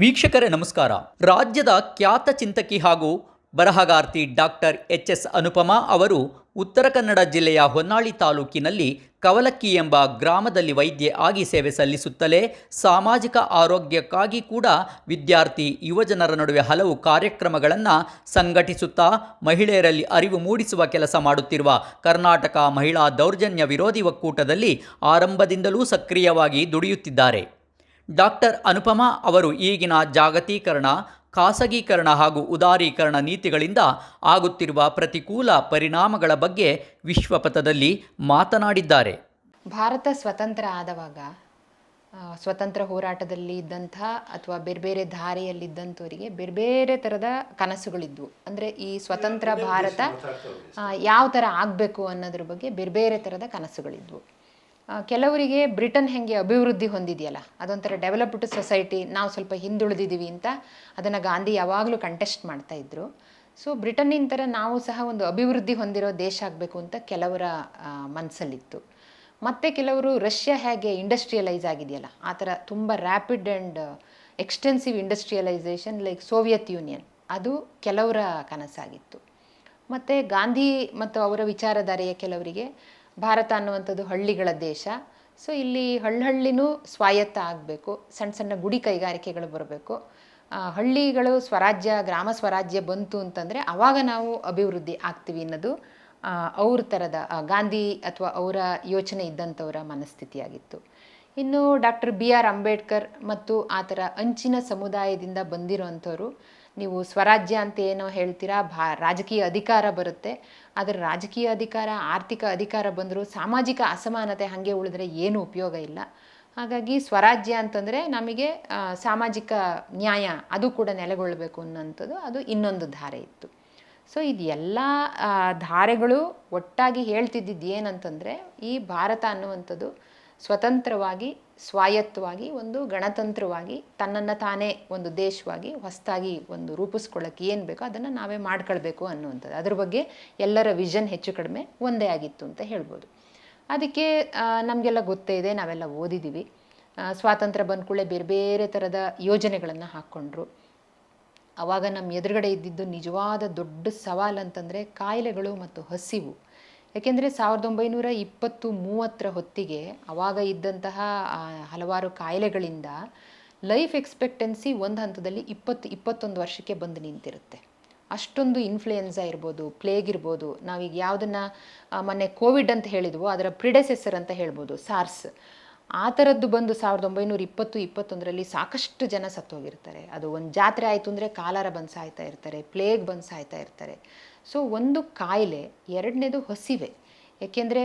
ವೀಕ್ಷಕರೇ, ನಮಸ್ಕಾರ. ರಾಜ್ಯದ ಖ್ಯಾತ ಚಿಂತಕಿ ಹಾಗೂ ಬರಹಗಾರ್ತಿ ಡಾಕ್ಟರ್ ಎಚ್ ಎಸ್ ಅನುಪಮಾ ಅವರು ಉತ್ತರ ಕನ್ನಡ ಜಿಲ್ಲೆಯ ಹೊನ್ನಾಳಿ ತಾಲೂಕಿನಲ್ಲಿ ಕವಲಕ್ಕಿ ಎಂಬ ಗ್ರಾಮದಲ್ಲಿ ವೈದ್ಯೆ ಆಗಿ ಸೇವೆ ಸಲ್ಲಿಸುತ್ತಲೇ ಸಾಮಾಜಿಕ ಆರೋಗ್ಯಕ್ಕಾಗಿ ಕೂಡ ವಿದ್ಯಾರ್ಥಿ, ಯುವಜನರ ನಡುವೆ ಹಲವು ಕಾರ್ಯಕ್ರಮಗಳನ್ನು ಸಂಘಟಿಸುತ್ತಾ ಮಹಿಳೆಯರಲ್ಲಿ ಅರಿವು ಮೂಡಿಸುವ ಕೆಲಸ ಮಾಡುತ್ತಿರುವ ಕರ್ನಾಟಕ ಮಹಿಳಾ ದೌರ್ಜನ್ಯ ವಿರೋಧಿ ಒಕ್ಕೂಟದಲ್ಲಿ ಆರಂಭದಿಂದಲೂ ಸಕ್ರಿಯವಾಗಿ ದುಡಿಯುತ್ತಿದ್ದಾರೆ. ಡಾಕ್ಟರ್ ಅನುಪಮಾ ಅವರು ಈಗಿನ ಜಾಗತೀಕರಣ ಖಾಸಗೀಕರಣ ಹಾಗೂ ಉದಾರೀಕರಣ ನೀತಿಗಳಿಂದ ಆಗುತ್ತಿರುವ ಪ್ರತಿಕೂಲ ಪರಿಣಾಮಗಳ ಬಗ್ಗೆ ವಿಶ್ವಪಥದಲ್ಲಿ ಮಾತನಾಡಿದ್ದಾರೆ. ಭಾರತ ಸ್ವತಂತ್ರ ಆದವಾಗ ಸ್ವತಂತ್ರ ಹೋರಾಟದಲ್ಲಿ ಇದ್ದಂಥ ಅಥವಾ ಬೇರೆ ಬೇರೆ ಧಾರೆಯಲ್ಲಿದ್ದಂಥವರಿಗೆ ಬೇರೆ ಬೇರೆ ಥರದ ಕನಸುಗಳಿದ್ವು. ಅಂದರೆ ಈ ಸ್ವತಂತ್ರ ಭಾರತ ಯಾವ ಥರ ಆಗಬೇಕು ಅನ್ನೋದ್ರ ಬಗ್ಗೆ ಬೇರೆ ಬೇರೆ ಥರದ ಕನಸುಗಳಿದ್ವು. ಕೆಲವರಿಗೆ ಬ್ರಿಟನ್ ಹೆಂಗೆ ಅಭಿವೃದ್ಧಿ ಹೊಂದಿದೆಯಲ್ಲ, ಅದೊಂಥರ ಡೆವಲಪ್ಡ್ ಸೊಸೈಟಿ ನಾವು ಸ್ವಲ್ಪ ಹಿಂದುಳಿದಿದ್ದೀವಿ ಅಂತ ಅದನ್ನು ಗಾಂಧಿ ಯಾವಾಗಲೂ ಕಂಟೆಸ್ಟ್ ಮಾಡ್ತಾ ಇದ್ರು. ಸೊ ಬ್ರಿಟನ್ನಿನ ಥರ ನಾವು ಸಹ ಒಂದು ಅಭಿವೃದ್ಧಿ ಹೊಂದಿರೋ ದೇಶ ಆಗಬೇಕು ಅಂತ ಕೆಲವರ ಮನಸ್ಸಲ್ಲಿತ್ತು ಮತ್ತು ಕೆಲವರು ರಷ್ಯಾ ಹೇಗೆ ಇಂಡಸ್ಟ್ರಿಯಲೈಸ್ ಆಗಿದೆಯಲ್ಲ, ಆ ಥರ ತುಂಬ rapid and extensive industrialisation like Soviet Union ಅದು ಕೆಲವರ ಕನಸಾಗಿತ್ತು. ಮತ್ತು ಗಾಂಧಿ ಮತ್ತು ಅವರ ವಿಚಾರಧಾರೆಯ ಕೆಲವರಿಗೆ ಭಾರತ ಅನ್ನುವಂಥದ್ದು ಹಳ್ಳಿಗಳ ದೇಶ. ಸೊ ಇಲ್ಲಿ ಹಳ್ಳಿನೂ ಸ್ವಾಯತ್ತ ಆಗಬೇಕು. ಸಣ್ಣ ಸಣ್ಣ ಗುಡಿ ಕೈಗಾರಿಕೆಗಳು ಬರಬೇಕು. ಹಳ್ಳಿಗಳು ಸ್ವರಾಜ್ಯ, ಗ್ರಾಮ ಸ್ವರಾಜ್ಯ ಬಂತು ಅಂತಂದರೆ ಆವಾಗ ನಾವು ಅಭಿವೃದ್ಧಿ ಆಗ್ತೀವಿ ಅನ್ನೋದು ಅವ್ರ ಥರದ ಗಾಂಧಿ ಅಥವಾ ಅವರ ಯೋಚನೆ ಇದ್ದಂಥವರ ಮನಸ್ಥಿತಿಯಾಗಿತ್ತು. ಇನ್ನು ಡಾಕ್ಟರ್ ಬಿ ಆರ್ ಅಂಬೇಡ್ಕರ್ ಮತ್ತು ಆ ಥರ ಅಂಚಿನ ಸಮುದಾಯದಿಂದ ಬಂದಿರೋವಂಥವ್ರು ನೀವು ಸ್ವರಾಜ್ಯ ಅಂತ ಏನೋ ಹೇಳ್ತೀರಾ, ಭಾ, ರಾಜಕೀಯ ಅಧಿಕಾರ ಬರುತ್ತೆ. ಆದರೆ ರಾಜಕೀಯ ಅಧಿಕಾರ, ಆರ್ಥಿಕ ಅಧಿಕಾರ ಬಂದರೂ ಸಾಮಾಜಿಕ ಅಸಮಾನತೆ ಹಾಗೆ ಉಳಿದ್ರೆ ಏನು ಉಪಯೋಗ ಇಲ್ಲ. ಹಾಗಾಗಿ ಸ್ವರಾಜ್ಯ ಅಂತಂದರೆ ನಮಗೆ ಸಾಮಾಜಿಕ ನ್ಯಾಯ ಅದು ಕೂಡ ನೆಲೆಗೊಳ್ಳಬೇಕು ಅನ್ನೋಂಥದ್ದು, ಅದು ಇನ್ನೊಂದು ಧಾರೆ ಇತ್ತು. ಸೊ ಇದು ಎಲ್ಲ ಧಾರೆಗಳು ಒಟ್ಟಾಗಿ ಹೇಳ್ತಿದ್ದಿದ್ದು ಏನಂತಂದರೆ ಈ ಭಾರತ ಅನ್ನುವಂಥದ್ದು ಸ್ವತಂತ್ರವಾಗಿ ಸ್ವಾಯತ್ತವಾಗಿ ಒಂದು ಗಣತಂತ್ರವಾಗಿ, ತನ್ನನ್ನು ತಾನೇ ಒಂದು ದೇಶವಾಗಿ ಹೊಸದಾಗಿ ಒಂದು ರೂಪಿಸ್ಕೊಳ್ಳೋಕ್ಕೆ ಏನು ಬೇಕೋ ಅದನ್ನು ನಾವೇ ಮಾಡ್ಕೊಳ್ಬೇಕು ಅನ್ನುವಂಥದ್ದು. ಅದ್ರ ಬಗ್ಗೆ ಎಲ್ಲರ ವಿಷನ್ ಹೆಚ್ಚು ಕಡಿಮೆ ಒಂದೇ ಆಗಿತ್ತು ಅಂತ ಹೇಳ್ಬೋದು. ಅದಕ್ಕೆ ನಮಗೆಲ್ಲ ಗೊತ್ತೇ ಇದೆ, ನಾವೆಲ್ಲ ಓದಿದ್ದೀವಿ. ಸ್ವಾತಂತ್ರ್ಯ ಬಂದ ಕೂಡಲೇ ಬೇರೆ ಬೇರೆ ಥರದ ಯೋಜನೆಗಳನ್ನು ಹಾಕ್ಕೊಂಡ್ರು. ಆವಾಗ ನಮ್ಮ ಎದುರುಗಡೆ ಇದ್ದಿದ್ದು ನಿಜವಾದ ದೊಡ್ಡ ಸವಾಲು ಅಂತಂದರೆ ಕಾಯಿಲೆಗಳು ಮತ್ತು ಹಸಿವು. ಯಾಕೆಂದರೆ ಸಾವಿರದ ಒಂಬೈನೂರ ಇಪ್ಪತ್ತು ಮೂವತ್ತರ ಹೊತ್ತಿಗೆ ಆವಾಗ ಇದ್ದಂತಹ ಹಲವಾರು ಕಾಯಿಲೆಗಳಿಂದ ಲೈಫ್ ಎಕ್ಸ್ಪೆಕ್ಟೆನ್ಸಿ ಒಂದು ಹಂತದಲ್ಲಿ ಇಪ್ಪತ್ತು, ಇಪ್ಪತ್ತೊಂದು ವರ್ಷಕ್ಕೆ ಬಂದು ನಿಂತಿರುತ್ತೆ. ಅಷ್ಟೊಂದು ಇನ್ಫ್ಲುಯೆನ್ಸಾ ಇರ್ಬೋದು, ಪ್ಲೇಗ್ ಇರ್ಬೋದು, ನಾವೀಗ ಯಾವುದನ್ನು ಮೊನ್ನೆ ಕೋವಿಡ್ ಅಂತ ಹೇಳಿದ್ವೋ, ಅದರ ಪ್ರಿಡೆಸೆಸರ್ ಅಂತ ಹೇಳ್ಬೋದು, ಸಾರ್ಸ್. ಆ ಥರದ್ದು ಬಂದು ಸಾವಿರದ ಒಂಬೈನೂರ ಇಪ್ಪತ್ತು, ಇಪ್ಪತ್ತೊಂದರಲ್ಲಿ ಸಾಕಷ್ಟು ಜನ ಸತ್ತೋಗಿರ್ತಾರೆ. ಅದು ಒಂದು ಜಾತ್ರೆ ಆಯಿತು ಅಂದರೆ ಕಾಲಾರ ಬಂದು ಸಾಯ್ತಾ ಇರ್ತಾರೆ, ಪ್ಲೇಗ್ ಬಂದು ಸಾಯ್ತಾ ಇರ್ತಾರೆ. ಸೊ ಒಂದು ಕಾಯಿಲೆ, ಎರಡನೇದು ಹಸಿವೆ. ಏಕೆಂದರೆ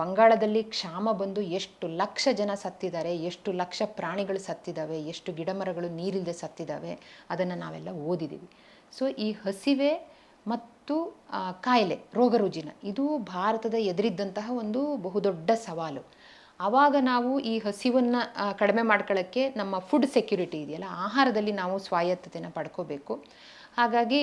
ಬಂಗಾಳದಲ್ಲಿ ಕ್ಷಾಮ ಬಂದು ಎಷ್ಟು ಲಕ್ಷ ಜನ ಸತ್ತಿದ್ದಾರೆ, ಎಷ್ಟು ಲಕ್ಷ ಪ್ರಾಣಿಗಳು ಸತ್ತಿದ್ದಾವೆ, ಎಷ್ಟು ಗಿಡಮರಗಳು ನೀರಿಲ್ಲದೆ ಸತ್ತಿದ್ದಾವೆ, ಅದನ್ನು ನಾವೆಲ್ಲ ಓದಿದ್ದೀವಿ ಸೊ ಈ ಹಸಿವೆ ಮತ್ತು ಕಾಯಿಲೆ ರೋಗ ರುಜಿನ ಇದು ಭಾರತದ ಎದುರಿದ್ದಂತಹ ಒಂದು ಬಹುದೊಡ್ಡ ಸವಾಲು. ಆವಾಗ ನಾವು ಈ ಹಸಿವನ್ನು ಕಡಿಮೆ ಮಾಡ್ಕೊಳ್ಳೋಕ್ಕೆ ನಮ್ಮ ಫುಡ್ ಸೆಕ್ಯೂರಿಟಿ ಇದೆಯಲ್ಲ, ಆಹಾರದಲ್ಲಿ ನಾವು ಸ್ವಾಯತ್ತತೆಯನ್ನು ಪಡ್ಕೋಬೇಕು. ಹಾಗಾಗಿ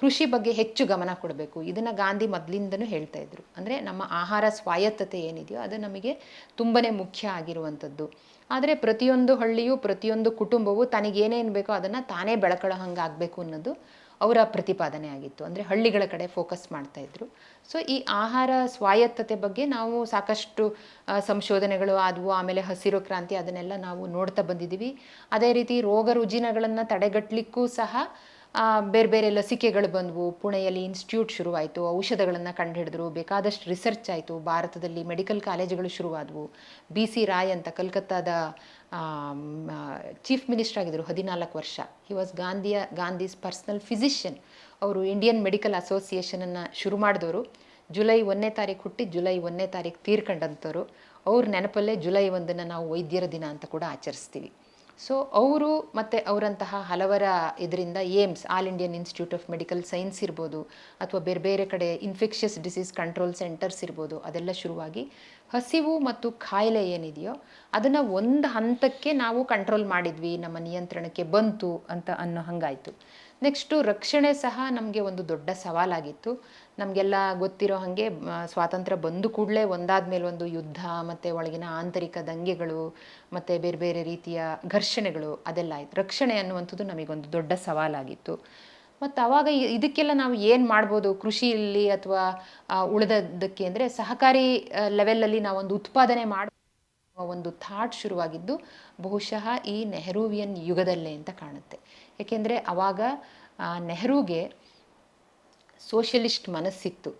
ಕೃಷಿ ಬಗ್ಗೆ ಹೆಚ್ಚು ಗಮನ ಕೊಡಬೇಕು. ಇದನ್ನು ಗಾಂಧಿ ಮೊದಲಿಂದನೂ ಹೇಳ್ತಾ ಇದ್ರು. ಅಂದರೆ ನಮ್ಮ ಆಹಾರ ಸ್ವಾಯತ್ತತೆ ಏನಿದೆಯೋ ಅದು ನಮಗೆ ತುಂಬಾ ಮುಖ್ಯ ಆಗಿರುವಂಥದ್ದು. ಆದರೆ ಪ್ರತಿಯೊಂದು ಹಳ್ಳಿಯು, ಪ್ರತಿಯೊಂದು ಕುಟುಂಬವು ತನಗೇನೇನು ಬೇಕೋ ಅದನ್ನು ತಾನೇ ಬೆಳಕೊಳ್ಳೋ ಹಂಗೆ ಆಗಬೇಕು ಅನ್ನೋದು ಅವರ ಪ್ರತಿಪಾದನೆ ಆಗಿತ್ತು. ಅಂದರೆ ಹಳ್ಳಿಗಳ ಕಡೆ ಫೋಕಸ್ ಮಾಡ್ತಾ ಇದ್ರು. ಸೊ, ಈ ಆಹಾರ ಸ್ವಾಯತ್ತತೆ ಬಗ್ಗೆ ನಾವು ಸಾಕಷ್ಟು ಸಂಶೋಧನೆಗಳು ಆದವು. ಆಮೇಲೆ ಹಸಿರು ಕ್ರಾಂತಿ ಅದನ್ನೆಲ್ಲ ನಾವು ನೋಡ್ತಾ ಬಂದಿದ್ದೀವಿ ಅದೇ ರೀತಿ ರೋಗ ರುಜಿನಗಳನ್ನು ತಡೆಗಟ್ಟಲಿಕ್ಕೂ ಸಹ ಬೇರೆ ಬೇರೆ ಲಸಿಕೆಗಳು ಬಂದವು. ಪುಣೆಯಲ್ಲಿ ಇನ್ಸ್ಟಿಟ್ಯೂಟ್ ಶುರುವಾಯಿತು. ಔಷಧಗಳನ್ನು ಕಂಡುಹಿಡಿದ್ರು. ಬೇಕಾದಷ್ಟು ರಿಸರ್ಚ್ ಆಯಿತು. ಭಾರತದಲ್ಲಿ ಮೆಡಿಕಲ್ ಕಾಲೇಜುಗಳು ಶುರುವಾದವು. ಬಿ ಸಿ ರಾಯ್ ಅಂತ ಕಲ್ಕತ್ತಾದ ಚೀಫ್ ಮಿನಿಸ್ಟರ್ ಆಗಿದ್ದರು ಹದಿನಾಲ್ಕು ವರ್ಷ. ಹಿ ವಾಸ್ ಗಾಂಧಿಯ ಗಾಂಧೀಸ್ ಪರ್ಸ್ನಲ್ ಫಿಸಿಷಿಯನ್ ಅವರು ಇಂಡಿಯನ್ ಮೆಡಿಕಲ್ ಅಸೋಸಿಯೇಷನನ್ನು ಶುರು ಮಾಡಿದವರು ಜುಲೈ ಒಂದನೇ ತಾರೀಕು ಹುಟ್ಟಿ ಜುಲೈ ಒಂದನೇ ತಾರೀಕು ತೀರ್ಕೊಂಡಂಥವ್ರು ಅವ್ರ ನೆನಪಲ್ಲೇ ಜುಲೈ ಒಂದನ್ನು ನಾವು ವೈದ್ಯರ ದಿನ ಅಂತ ಕೂಡ ಆಚರಿಸ್ತೀವಿ. ಸೊ ಅವರು ಮತ್ತು ಅವರಂತಹ ಹಲವರ ಇದರಿಂದ AIIMS, All Indian Institute of Medical Science ಇರ್ಬೋದು, ಅಥವಾ ಬೇರೆ ಬೇರೆ ಕಡೆ ಇನ್ಫೆಕ್ಷಿಯಸ್ ಡಿಸೀಸ್ ಕಂಟ್ರೋಲ್ ಸೆಂಟರ್ಸ್ ಇರ್ಬೋದು, ಅದೆಲ್ಲ ಶುರುವಾಗಿ ಹಸಿವು ಮತ್ತು ಕಾಯಿಲೆ ಏನಿದೆಯೋ ಅದನ್ನು ಒಂದು ಹಂತಕ್ಕೆ ನಾವು ಕಂಟ್ರೋಲ್ ಮಾಡಿದ್ವಿ, ನಮ್ಮ ನಿಯಂತ್ರಣಕ್ಕೆ ಬಂತು ಅಂತ ಅನ್ನೋ ಹಂಗಾಯಿತು. ನೆಕ್ಸ್ಟು ರಕ್ಷಣೆ ಸಹ ನಮಗೆ ಒಂದು ದೊಡ್ಡ ಸವಾಲಾಗಿತ್ತು. ನಮಗೆಲ್ಲ ಗೊತ್ತಿರೋ ಹಾಗೆ ಸ್ವಾತಂತ್ರ್ಯ ಬಂದು ಕೂಡಲೇ ಒಂದಾದ ಮೇಲೆ ಒಂದು ಯುದ್ಧ, ಮತ್ತು ಒಳಗಿನ ಆಂತರಿಕ ದಂಗೆಗಳು, ಮತ್ತು ಬೇರೆ ಬೇರೆ ರೀತಿಯ ಘರ್ಷಣೆಗಳು, ಅದೆಲ್ಲ ಆಯಿತು. ರಕ್ಷಣೆ ಅನ್ನುವಂಥದ್ದು ನಮಗೊಂದು ದೊಡ್ಡ ಸವಾಲಾಗಿತ್ತು. ಮತ್ತು ಆವಾಗ ಇದಕ್ಕೆಲ್ಲ ನಾವು ಏನು ಮಾಡ್ಬೋದು? ಕೃಷಿಯಲ್ಲಿ ಅಥವಾ ಉಳಿದದ್ದಕ್ಕೆ ಅಂದರೆ ಸಹಕಾರಿ ಲೆವೆಲಲ್ಲಿ ನಾವೊಂದು ಉತ್ಪಾದನೆ ಮಾಡಿ, ಒಂದು ಥಾಟ್ ಶುರುವಾಗಿದ್ದು ಬಹುಶಃ ಈ ನೆಹರೂವಿಯನ್ ಯುಗದಲ್ಲೇ ಅಂತ ಕಾಣುತ್ತೆ. ಏಕೆಂದರೆ ಆವಾಗ ನೆಹರೂಗೆ ಸೋಷಲಿಸ್ಟ್ ಮನಸ್ಸಿತ್ತು.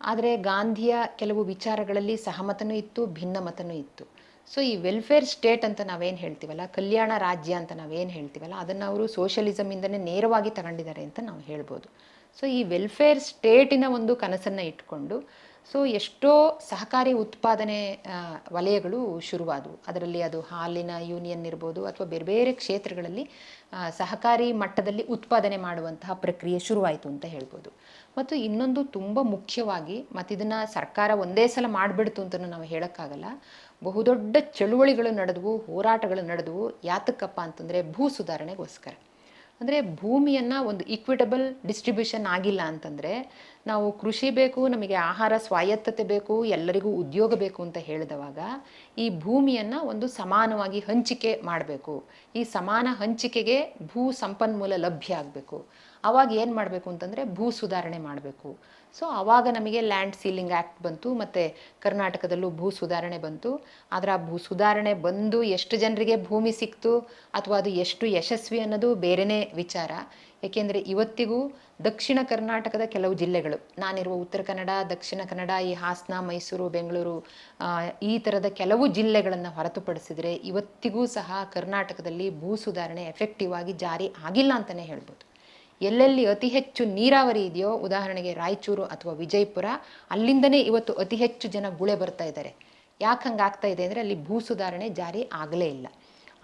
ಆದರೆ ಗಾಂಧಿಯ ಕೆಲವು ವಿಚಾರಗಳಲ್ಲಿ ಸಹಮತನೂ ಇತ್ತು, ಭಿನ್ನಮತನೂ ಇತ್ತು. ಸೊ ಈ ವೆಲ್ಫೇರ್ ಸ್ಟೇಟ್ ಅಂತ ನಾವೇನು ಹೇಳ್ತೀವಲ್ಲ, ಕಲ್ಯಾಣ ರಾಜ್ಯ ಅಂತ ನಾವೇನು ಹೇಳ್ತೀವಲ್ಲ, ಅದನ್ನು ಅವರು ಸೋಷಲಿಸಮಿಂದನೇ ನೇರವಾಗಿ ತಗೊಂಡಿದ್ದಾರೆ ಅಂತ ನಾವು ಹೇಳ್ಬೋದು. ಸೊ ಈ ವೆಲ್ಫೇರ್ ಸ್ಟೇಟಿನ ಒಂದು ಕನಸನ್ನು ಇಟ್ಕೊಂಡು ಸೊ ಎಷ್ಟೋ ಸಹಕಾರಿ ಉತ್ಪಾದನೆ ವಲಯಗಳು ಶುರುವಾದವು. ಅದರಲ್ಲಿ ಅದು ಹಾಲಿನ ಯೂನಿಯನ್ ಇರ್ಬೋದು ಅಥವಾ ಬೇರೆ ಬೇರೆ ಕ್ಷೇತ್ರಗಳಲ್ಲಿ ಸಹಕಾರಿ ಮಟ್ಟದಲ್ಲಿ ಉತ್ಪಾದನೆ ಮಾಡುವಂತಹ ಪ್ರಕ್ರಿಯೆ ಶುರುವಾಯಿತು ಅಂತ ಹೇಳ್ಬೋದು. ಮತ್ತು ಇನ್ನೊಂದು ತುಂಬ ಮುಖ್ಯವಾಗಿ ಮತ್ತು ಇದನ್ನು ಸರ್ಕಾರ ಒಂದೇ ಸಲ ಮಾಡಿಬಿಡ್ತು ಅಂತ ನಾವು ಹೇಳೋಕ್ಕಾಗಲ್ಲ. ಬಹುದೊಡ್ಡ ಚಳುವಳಿಗಳು ನಡೆದವು, ಹೋರಾಟಗಳು ನಡೆದವು. ಯಾತಕ್ಕಪ್ಪ ಅಂತಂದರೆ ಭೂ ಸುಧಾರಣೆಗೋಸ್ಕರ. ಅಂದರೆ ಭೂಮಿಯನ್ನು ಒಂದು ಇಕ್ವಿಟಬಲ್ ಡಿಸ್ಟ್ರಿಬ್ಯೂಷನ್ ಆಗಿಲ್ಲ ಅಂತಂದರೆ ನಾವು ಕೃಷಿ ಬೇಕು, ನಮಗೆ ಆಹಾರ ಸ್ವಾಯತ್ತತೆ ಬೇಕು, ಎಲ್ಲರಿಗೂ ಉದ್ಯೋಗ ಬೇಕು ಅಂತ ಹೇಳಿದವಾಗ ಈ ಭೂಮಿಯನ್ನು ಒಂದು ಸಮಾನವಾಗಿ ಹಂಚಿಕೆ ಮಾಡಬೇಕು. ಈ ಸಮಾನ ಹಂಚಿಕೆಗೆ ಭೂ ಸಂಪನ್ಮೂಲ ಲಭ್ಯ ಆಗಬೇಕು. ಅವಾಗ ಏನು ಮಾಡಬೇಕು ಅಂತಂದರೆ ಭೂ ಸುಧಾರಣೆ ಮಾಡಬೇಕು. ಸೊ ಆವಾಗ ನಮಗೆ ಲ್ಯಾಂಡ್ ಸೀಲಿಂಗ್ ಆ್ಯಕ್ಟ್ ಬಂತು, ಮತ್ತು ಕರ್ನಾಟಕದಲ್ಲೂ ಭೂ ಸುಧಾರಣೆ ಬಂತು. ಆದರೆ ಆ ಭೂ ಸುಧಾರಣೆ ಬಂದು ಎಷ್ಟು ಜನರಿಗೆ ಭೂಮಿ ಸಿಕ್ತು, ಅಥವಾ ಅದು ಎಷ್ಟು ಯಶಸ್ವಿ ಅನ್ನೋದು ಬೇರೆಯೇ ವಿಚಾರ. ಏಕೆಂದರೆ ಇವತ್ತಿಗೂ ದಕ್ಷಿಣ ಕರ್ನಾಟಕದ ಕೆಲವು ಜಿಲ್ಲೆಗಳು, ನಾನಿರುವ ಉತ್ತರ ಕನ್ನಡ, ದಕ್ಷಿಣ ಕನ್ನಡ, ಈ ಹಾಸನ, ಮೈಸೂರು, ಬೆಂಗಳೂರು ಈ ಥರದ ಕೆಲವು ಜಿಲ್ಲೆಗಳನ್ನು ಹೊರತುಪಡಿಸಿದರೆ ಇವತ್ತಿಗೂ ಸಹ ಕರ್ನಾಟಕದಲ್ಲಿ ಭೂ ಸುಧಾರಣೆ ಎಫೆಕ್ಟಿವ್ ಆಗಿ ಜಾರಿ ಆಗಿಲ್ಲ ಅಂತಲೇ ಹೇಳ್ಬೋದು. ಎಲ್ಲೆಲ್ಲಿ ಅತಿ ಹೆಚ್ಚು ನೀರಾವರಿ ಇದೆಯೋ, ಉದಾಹರಣೆಗೆ ರಾಯಚೂರು ಅಥವಾ ವಿಜಯಪುರ, ಅಲ್ಲಿಂದನೇ ಇವತ್ತು ಅತಿ ಹೆಚ್ಚು ಜನ ಗುಳೆ ಬರ್ತಾ ಇದ್ದಾರೆ. ಯಾಕೆ ಹಂಗಾಗ್ತಾ ಇದೆ ಅಂದರೆ ಅಲ್ಲಿ ಭೂ ಸುಧಾರಣೆ ಜಾರಿ ಆಗಲೇ ಇಲ್ಲ.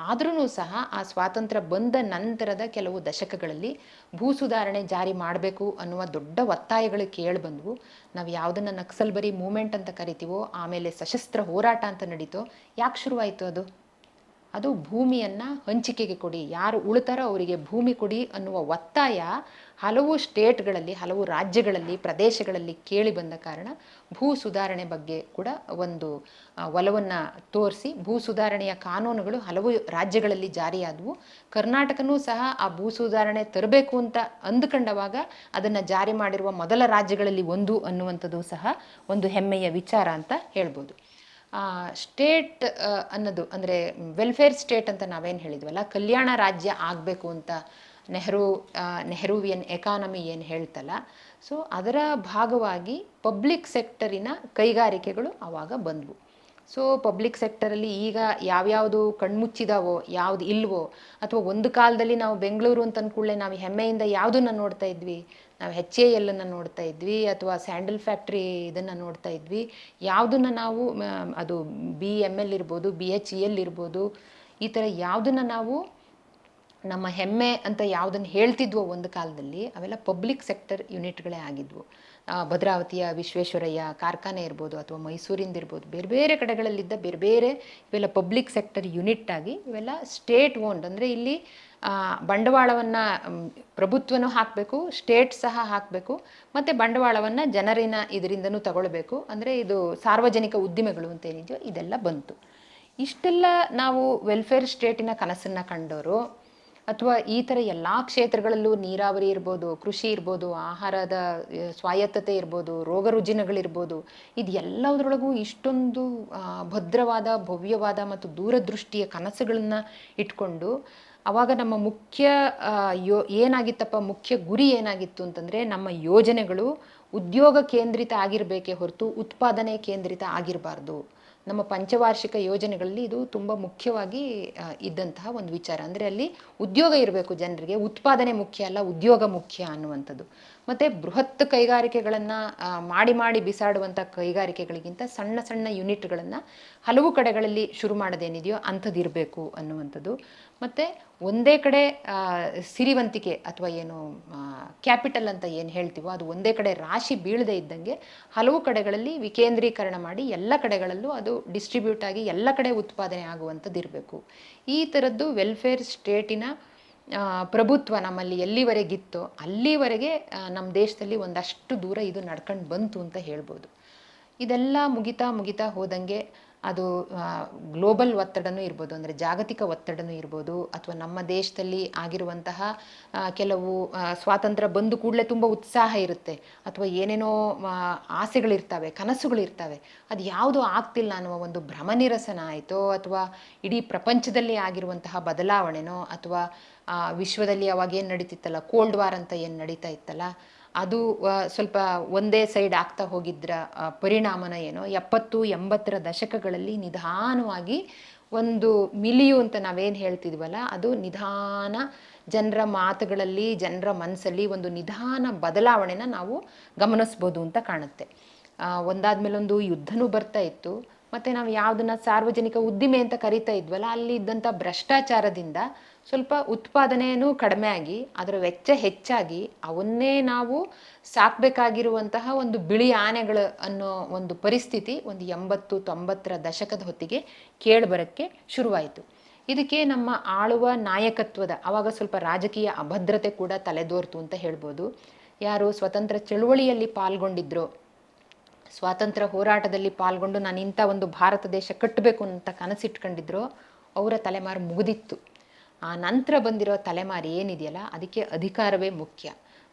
ಆದ್ರೂ ಸಹ ಆ ಸ್ವಾತಂತ್ರ್ಯ ಬಂದ ನಂತರದ ಕೆಲವು ದಶಕಗಳಲ್ಲಿ ಭೂ ಸುಧಾರಣೆ ಜಾರಿ ಮಾಡಬೇಕು ಅನ್ನುವ ದೊಡ್ಡ ಒತ್ತಾಯಗಳು ಕೇಳಿ ಬಂದವು. ನಾವು ಯಾವುದನ್ನು ನಕ್ಸಲ್ ಬರಿ ಮೂಮೆಂಟ್ ಅಂತ ಕರಿತೀವೋ, ಆಮೇಲೆ ಸಶಸ್ತ್ರ ಹೋರಾಟ ಅಂತ ನಡೀತೋ, ಯಾಕೆ ಶುರುವಾಯಿತು ಅದು? ಅದು ಭೂಮಿಯನ್ನು ಹಂಚಿಕೆಗೆ ಕೊಡಿ. ಯಾರು ಉಳಿತಾರೋ ಅವರಿಗೆ ಭೂಮಿ ಕೊಡಿ ಅನ್ನುವ ಒತ್ತಾಯ ಹಲವು ಸ್ಟೇಟ್ಗಳಲ್ಲಿ, ಹಲವು ರಾಜ್ಯಗಳಲ್ಲಿ, ಪ್ರದೇಶಗಳಲ್ಲಿ ಕೇಳಿ ಬಂದ ಕಾರಣ ಭೂ ಸುಧಾರಣೆ ಬಗ್ಗೆ ಕೂಡ ಒಂದು ಒಲವನ್ನು ತೋರಿಸಿ ಭೂ ಸುಧಾರಣೆಯ ಕಾನೂನುಗಳು ಹಲವು ರಾಜ್ಯಗಳಲ್ಲಿ ಜಾರಿಯಾದವು. ಕರ್ನಾಟಕನೂ ಸಹ ಆ ಭೂ ಸುಧಾರಣೆ ತರಬೇಕು ಅಂತ ಅಂದುಕೊಂಡವಾಗ ಅದನ್ನು ಜಾರಿ ಮಾಡಿರುವ ಮೊದಲ ರಾಜ್ಯಗಳಲ್ಲಿ ಒಂದು ಅನ್ನುವಂಥದ್ದು ಸಹ ಒಂದು ಹೆಮ್ಮೆಯ ವಿಚಾರ ಅಂತ ಹೇಳ್ಬೋದು. ಸ್ಟೇಟ್ ಅನ್ನೋದು, ಅಂದರೆ ವೆಲ್ಫೇರ್ ಸ್ಟೇಟ್ ಅಂತ ನಾವೇನು ಹೇಳಿದ್ವಲ್ಲ, ಕಲ್ಯಾಣ ರಾಜ್ಯ ಆಗಬೇಕು ಅಂತ ನೆಹರು ನೆಹರುವಿಯನ್ ಎಕಾನಮಿ ಏನು ಹೇಳ್ತಲ್ಲ ಸೊ ಅದರ ಭಾಗವಾಗಿ ಪಬ್ಲಿಕ್ ಸೆಕ್ಟರಿನ ಕೈಗಾರಿಕೆಗಳು ಆವಾಗ ಬಂದವು. ಸೊ ಪಬ್ಲಿಕ್ ಸೆಕ್ಟರಲ್ಲಿ ಈಗ ಯಾವ್ಯಾವುದು ಕಣ್ಮುಚ್ಚಿದಾವೋ, ಯಾವ್ದು ಇಲ್ವೋ, ಅಥವಾ ಒಂದು ಕಾಲದಲ್ಲಿ ನಾವು ಬೆಂಗಳೂರು ಅಂತ ಅಂದ್ಕೂಡಲೇ ನಾವು ಹೆಮ್ಮೆಯಿಂದ ಯಾವುದನ್ನು ನೋಡ್ತಾ ಇದ್ವಿ ನಾವು ಹೆಚ್ ಎ ಎಲ್ಲನ್ನು ನೋಡ್ತಾ ಇದ್ವಿ ಅಥವಾ ಸ್ಯಾಂಡಲ್ ಫ್ಯಾಕ್ಟ್ರಿ ಇದನ್ನು ನೋಡ್ತಾ ಇದ್ವಿ. ಯಾವುದನ್ನು ನಾವು ಅದು ಬಿ ಎಂ ಎಲ್ ಇರ್ಬೋದು ಬಿ ಎಚ್ ಇ ಎಲ್ ಇರ್ಬೋದು, ಈ ಥರ ಯಾವುದನ್ನು ನಾವು ನಮ್ಮ ಹೆಮ್ಮೆ ಅಂತ ಯಾವುದನ್ನು ಹೇಳ್ತಿದ್ವೋ ಒಂದು ಕಾಲದಲ್ಲಿ ಅವೆಲ್ಲ ಪಬ್ಲಿಕ್ ಸೆಕ್ಟರ್ ಯೂನಿಟ್ಗಳೇ ಆಗಿದ್ವು. ಭದ್ರಾವತಿಯ ವಿಶ್ವೇಶ್ವರಯ್ಯ ಕಾರ್ಖಾನೆ ಇರ್ಬೋದು ಅಥವಾ ಮೈಸೂರಿಂದ ಇರ್ಬೋದು, ಬೇರೆ ಬೇರೆ ಕಡೆಗಳಲ್ಲಿದ್ದ ಬೇರೆ ಬೇರೆ ಇವೆಲ್ಲ ಪಬ್ಲಿಕ್ ಸೆಕ್ಟರ್ ಯೂನಿಟ್ ಆಗಿ ಇವೆಲ್ಲ ಸ್ಟೇಟ್ ಓನ್ಡ್ ಅಂದರೆ ಇಲ್ಲಿ ಬಂಡವಾಳವನ್ನು ಪ್ರಭುತ್ವನೂ ಹಾಕಬೇಕು ಸ್ಟೇಟ್ ಸಹ ಹಾಕಬೇಕು, ಮತ್ತು ಬಂಡವಾಳವನ್ನು ಜನರಿನ ಇದರಿಂದನೂ ತಗೊಳ್ಬೇಕು. ಅಂದರೆ ಇದು ಸಾರ್ವಜನಿಕ ಉದ್ದಿಮೆಗಳು ಅಂತ ಏನಿದೆಯೋ ಇದೆಲ್ಲ ಬಂತು. ಇಷ್ಟೆಲ್ಲ ನಾವು ವೆಲ್ಫೇರ್ ಸ್ಟೇಟಿನ ಕನಸನ್ನು ಕಂಡವರು ಅಥವಾ ಈ ಥರ ಎಲ್ಲ ಕ್ಷೇತ್ರಗಳಲ್ಲೂ ನೀರಾವರಿ ಇರ್ಬೋದು, ಕೃಷಿ ಇರ್ಬೋದು, ಆಹಾರದ ಸ್ವಾಯತ್ತತೆ ಇರ್ಬೋದು, ರೋಗ ರುಜಿನಗಳಿರ್ಬೋದು ಇದು ಇಷ್ಟೊಂದು ಭದ್ರವಾದ, ಭವ್ಯವಾದ ಮತ್ತು ದೂರದೃಷ್ಟಿಯ ಕನಸುಗಳನ್ನು ಇಟ್ಕೊಂಡು ಅವಾಗ ನಮ್ಮ ಮುಖ್ಯ ಯೋ, ಏನಾಗಿತ್ತಪ್ಪ, ಮುಖ್ಯ ಗುರಿ ಏನಾಗಿತ್ತು ಅಂತಂದರೆ ನಮ್ಮ ಯೋಜನೆಗಳು ಉದ್ಯೋಗ ಕೇಂದ್ರಿತ ಆಗಿರಬೇಕೇ ಹೊರತು ಉತ್ಪಾದನೆ ಕೇಂದ್ರಿತ ಆಗಿರಬಾರ್ದು. ನಮ್ಮ ಪಂಚವಾರ್ಷಿಕ ಯೋಜನೆಗಳಲ್ಲಿ ಇದು ತುಂಬ ಮುಖ್ಯವಾಗಿ ಇದ್ದಂತಹ ಒಂದು ವಿಚಾರ. ಅಂದರೆ ಅಲ್ಲಿ ಉದ್ಯೋಗ ಇರಬೇಕು ಜನರಿಗೆ. ಉತ್ಪಾದನೆ ಮುಖ್ಯ ಅಲ್ಲ, ಉದ್ಯೋಗ ಮುಖ್ಯ ಅನ್ನುವಂಥದ್ದು. ಮತ್ತು ಬೃಹತ್ ಕೈಗಾರಿಕೆಗಳನ್ನು ಮಾಡಿ ಮಾಡಿ ಬಿಸಾಡುವಂಥ ಕೈಗಾರಿಕೆಗಳಿಗಿಂತ ಸಣ್ಣ ಸಣ್ಣ ಯೂನಿಟ್ಗಳನ್ನು ಹಲವು ಕಡೆಗಳಲ್ಲಿ ಶುರು ಮಾಡೋದೇನಿದೆಯೋ ಅಂಥದ್ದಿರಬೇಕು ಅನ್ನುವಂಥದ್ದು. ಮತ್ತು ಒಂದೇ ಕಡೆ ಸಿರಿವಂತಿಕೆ ಅಥವಾ ಏನು ಕ್ಯಾಪಿಟಲ್ ಅಂತ ಏನು ಹೇಳ್ತೀವೋ ಅದು ಒಂದೇ ಕಡೆ ರಾಶಿ ಬೀಳದೇ ಇದ್ದಂಗೆ ಹಲವು ಕಡೆಗಳಲ್ಲಿ ವಿಕೇಂದ್ರೀಕರಣ ಮಾಡಿ ಎಲ್ಲ ಕಡೆಗಳಲ್ಲೂ ಅದು ಡಿಸ್ಟ್ರಿಬ್ಯೂಟ್ ಆಗಿ ಎಲ್ಲ ಕಡೆ ಉತ್ಪಾದನೆ ಆಗುವಂಥದ್ದು ಇರಬೇಕು ಈ ಥರದ್ದು ವೆಲ್ಫೇರ್ ಸ್ಟೇಟಿನ ಪ್ರಭುತ್ವ ನಮ್ಮಲ್ಲಿ ಎಲ್ಲಿವರೆಗಿತ್ತೋ ಅಲ್ಲಿವರೆಗೆ ನಮ್ಮ ದೇಶದಲ್ಲಿ ಒಂದಷ್ಟು ದೂರ ಇದು ನಡ್ಕೊಂಡು ಬಂತು ಅಂತ ಹೇಳ್ಬೋದು. ಇದೆಲ್ಲ ಮುಗಿತಾ ಮುಗಿತಾ ಹೋದಂಗೆ ಅದು ಗ್ಲೋಬಲ್ ಒತ್ತಡನೂ ಇರ್ಬೋದು, ಅಂದರೆ ಜಾಗತಿಕ ಒತ್ತಡನೂ ಇರ್ಬೋದು, ಅಥವಾ ನಮ್ಮ ದೇಶದಲ್ಲಿ ಆಗಿರುವಂತಹ ಕೆಲವು ಸ್ವಾತಂತ್ರ್ಯ ಬಂದು ಕೂಡಲೇ ತುಂಬ ಉತ್ಸಾಹ ಇರುತ್ತೆ, ಅಥವಾ ಏನೇನೋ ಆಸೆಗಳಿರ್ತವೆ, ಕನಸುಗಳಿರ್ತವೆ, ಅದು ಯಾವುದು ಆಗ್ತಿಲ್ಲ ಅನ್ನುವ ಒಂದು ಭ್ರಮನಿರಸನ ಆಯಿತೋ, ಅಥವಾ ಇಡೀ ಪ್ರಪಂಚದಲ್ಲಿ ಆಗಿರುವಂತಹ ಬದಲಾವಣೆನೋ, ಅಥವಾ ವಿಶ್ವದಲ್ಲಿ ಅವಾಗ ಏನು ನಡೀತಿತ್ತಲ್ಲ, ಕೋಲ್ಡ್ ವಾರ್ ಅಂತ ಏನು ನಡೀತಾ ಇತ್ತಲ್ಲ ಅದು ಸ್ವಲ್ಪ ಒಂದೇ ಸೈಡ್ ಆಗ್ತಾ ಹೋಗಿದ್ರ ಪರಿಣಾಮನ ಏನೋ ಎಪ್ಪತ್ತು, ಎಂಬತ್ತರ ದಶಕಗಳಲ್ಲಿ ನಿಧಾನವಾಗಿ ಒಂದು ಮಿಲಿಯು ಅಂತ ನಾವೇನು ಹೇಳ್ತಿದ್ವಲ್ಲ, ಅದು ನಿಧಾನ ಜನರ ಮಾತುಗಳಲ್ಲಿ, ಜನರ ಮನಸ್ಸಲ್ಲಿ ಒಂದು ನಿಧಾನ ಬದಲಾವಣೆನ ನಾವು ಗಮನಿಸ್ಬೋದು ಅಂತ ಕಾಣುತ್ತೆ. ಒಂದಾದ ಮೇಲೊಂದು ಯುದ್ಧನೂ ಬರ್ತಾ ಇತ್ತು. ಮತ್ತು ನಾವು ಯಾವುದನ್ನ ಸಾರ್ವಜನಿಕ ಉದ್ದಿಮೆ ಅಂತ ಕರಿತಾ ಇದ್ವಲ್ಲ, ಅಲ್ಲಿ ಇದ್ದಂಥ ಭ್ರಷ್ಟಾಚಾರದಿಂದ ಸ್ವಲ್ಪ ಉತ್ಪಾದನೆಯೂ ಕಡಿಮೆ ಆಗಿ, ಅದರ ವೆಚ್ಚ ಹೆಚ್ಚಾಗಿ ಅವನ್ನೇ ನಾವು ಸಾಕಬೇಕಾಗಿರುವಂತಹ ಒಂದು ಬಿಳಿ ಆನೆಗಳು ಅನ್ನೋ ಒಂದು ಪರಿಸ್ಥಿತಿ ಒಂದು ಎಂಬತ್ತು, ತೊಂಬತ್ತರ ದಶಕದ ಹೊತ್ತಿಗೆ ಕೇಳಿಬರೋಕ್ಕೆ ಶುರುವಾಯಿತು. ಇದಕ್ಕೆ ನಮ್ಮ ಆಳುವ ನಾಯಕತ್ವದ ಆವಾಗ ಸ್ವಲ್ಪ ರಾಜಕೀಯ ಅಭದ್ರತೆ ಕೂಡ ತಲೆದೋರ್ತು ಅಂತ ಹೇಳ್ಬೋದು. ಯಾರು ಸ್ವತಂತ್ರ ಚಳುವಳಿಯಲ್ಲಿ ಪಾಲ್ಗೊಂಡಿದ್ರೋ, ಸ್ವಾತಂತ್ರ್ಯ ಹೋರಾಟದಲ್ಲಿ ಪಾಲ್ಗೊಂಡು ನಾನು ಇಂಥ ಒಂದು ಭಾರತ ದೇಶ ಕಟ್ಟಬೇಕು ಅಂತ ಕನಸಿಟ್ಕೊಂಡಿದ್ರು, ಅವರ ತಲೆಮಾರು ಮುಗಿದಿತ್ತು. ಆ ನಂತರ ಬಂದಿರೋ ತಲೆಮಾರು ಏನಿದೆಯಲ್ಲ, ಅದಕ್ಕೆ ಅಧಿಕಾರವೇ ಮುಖ್ಯ.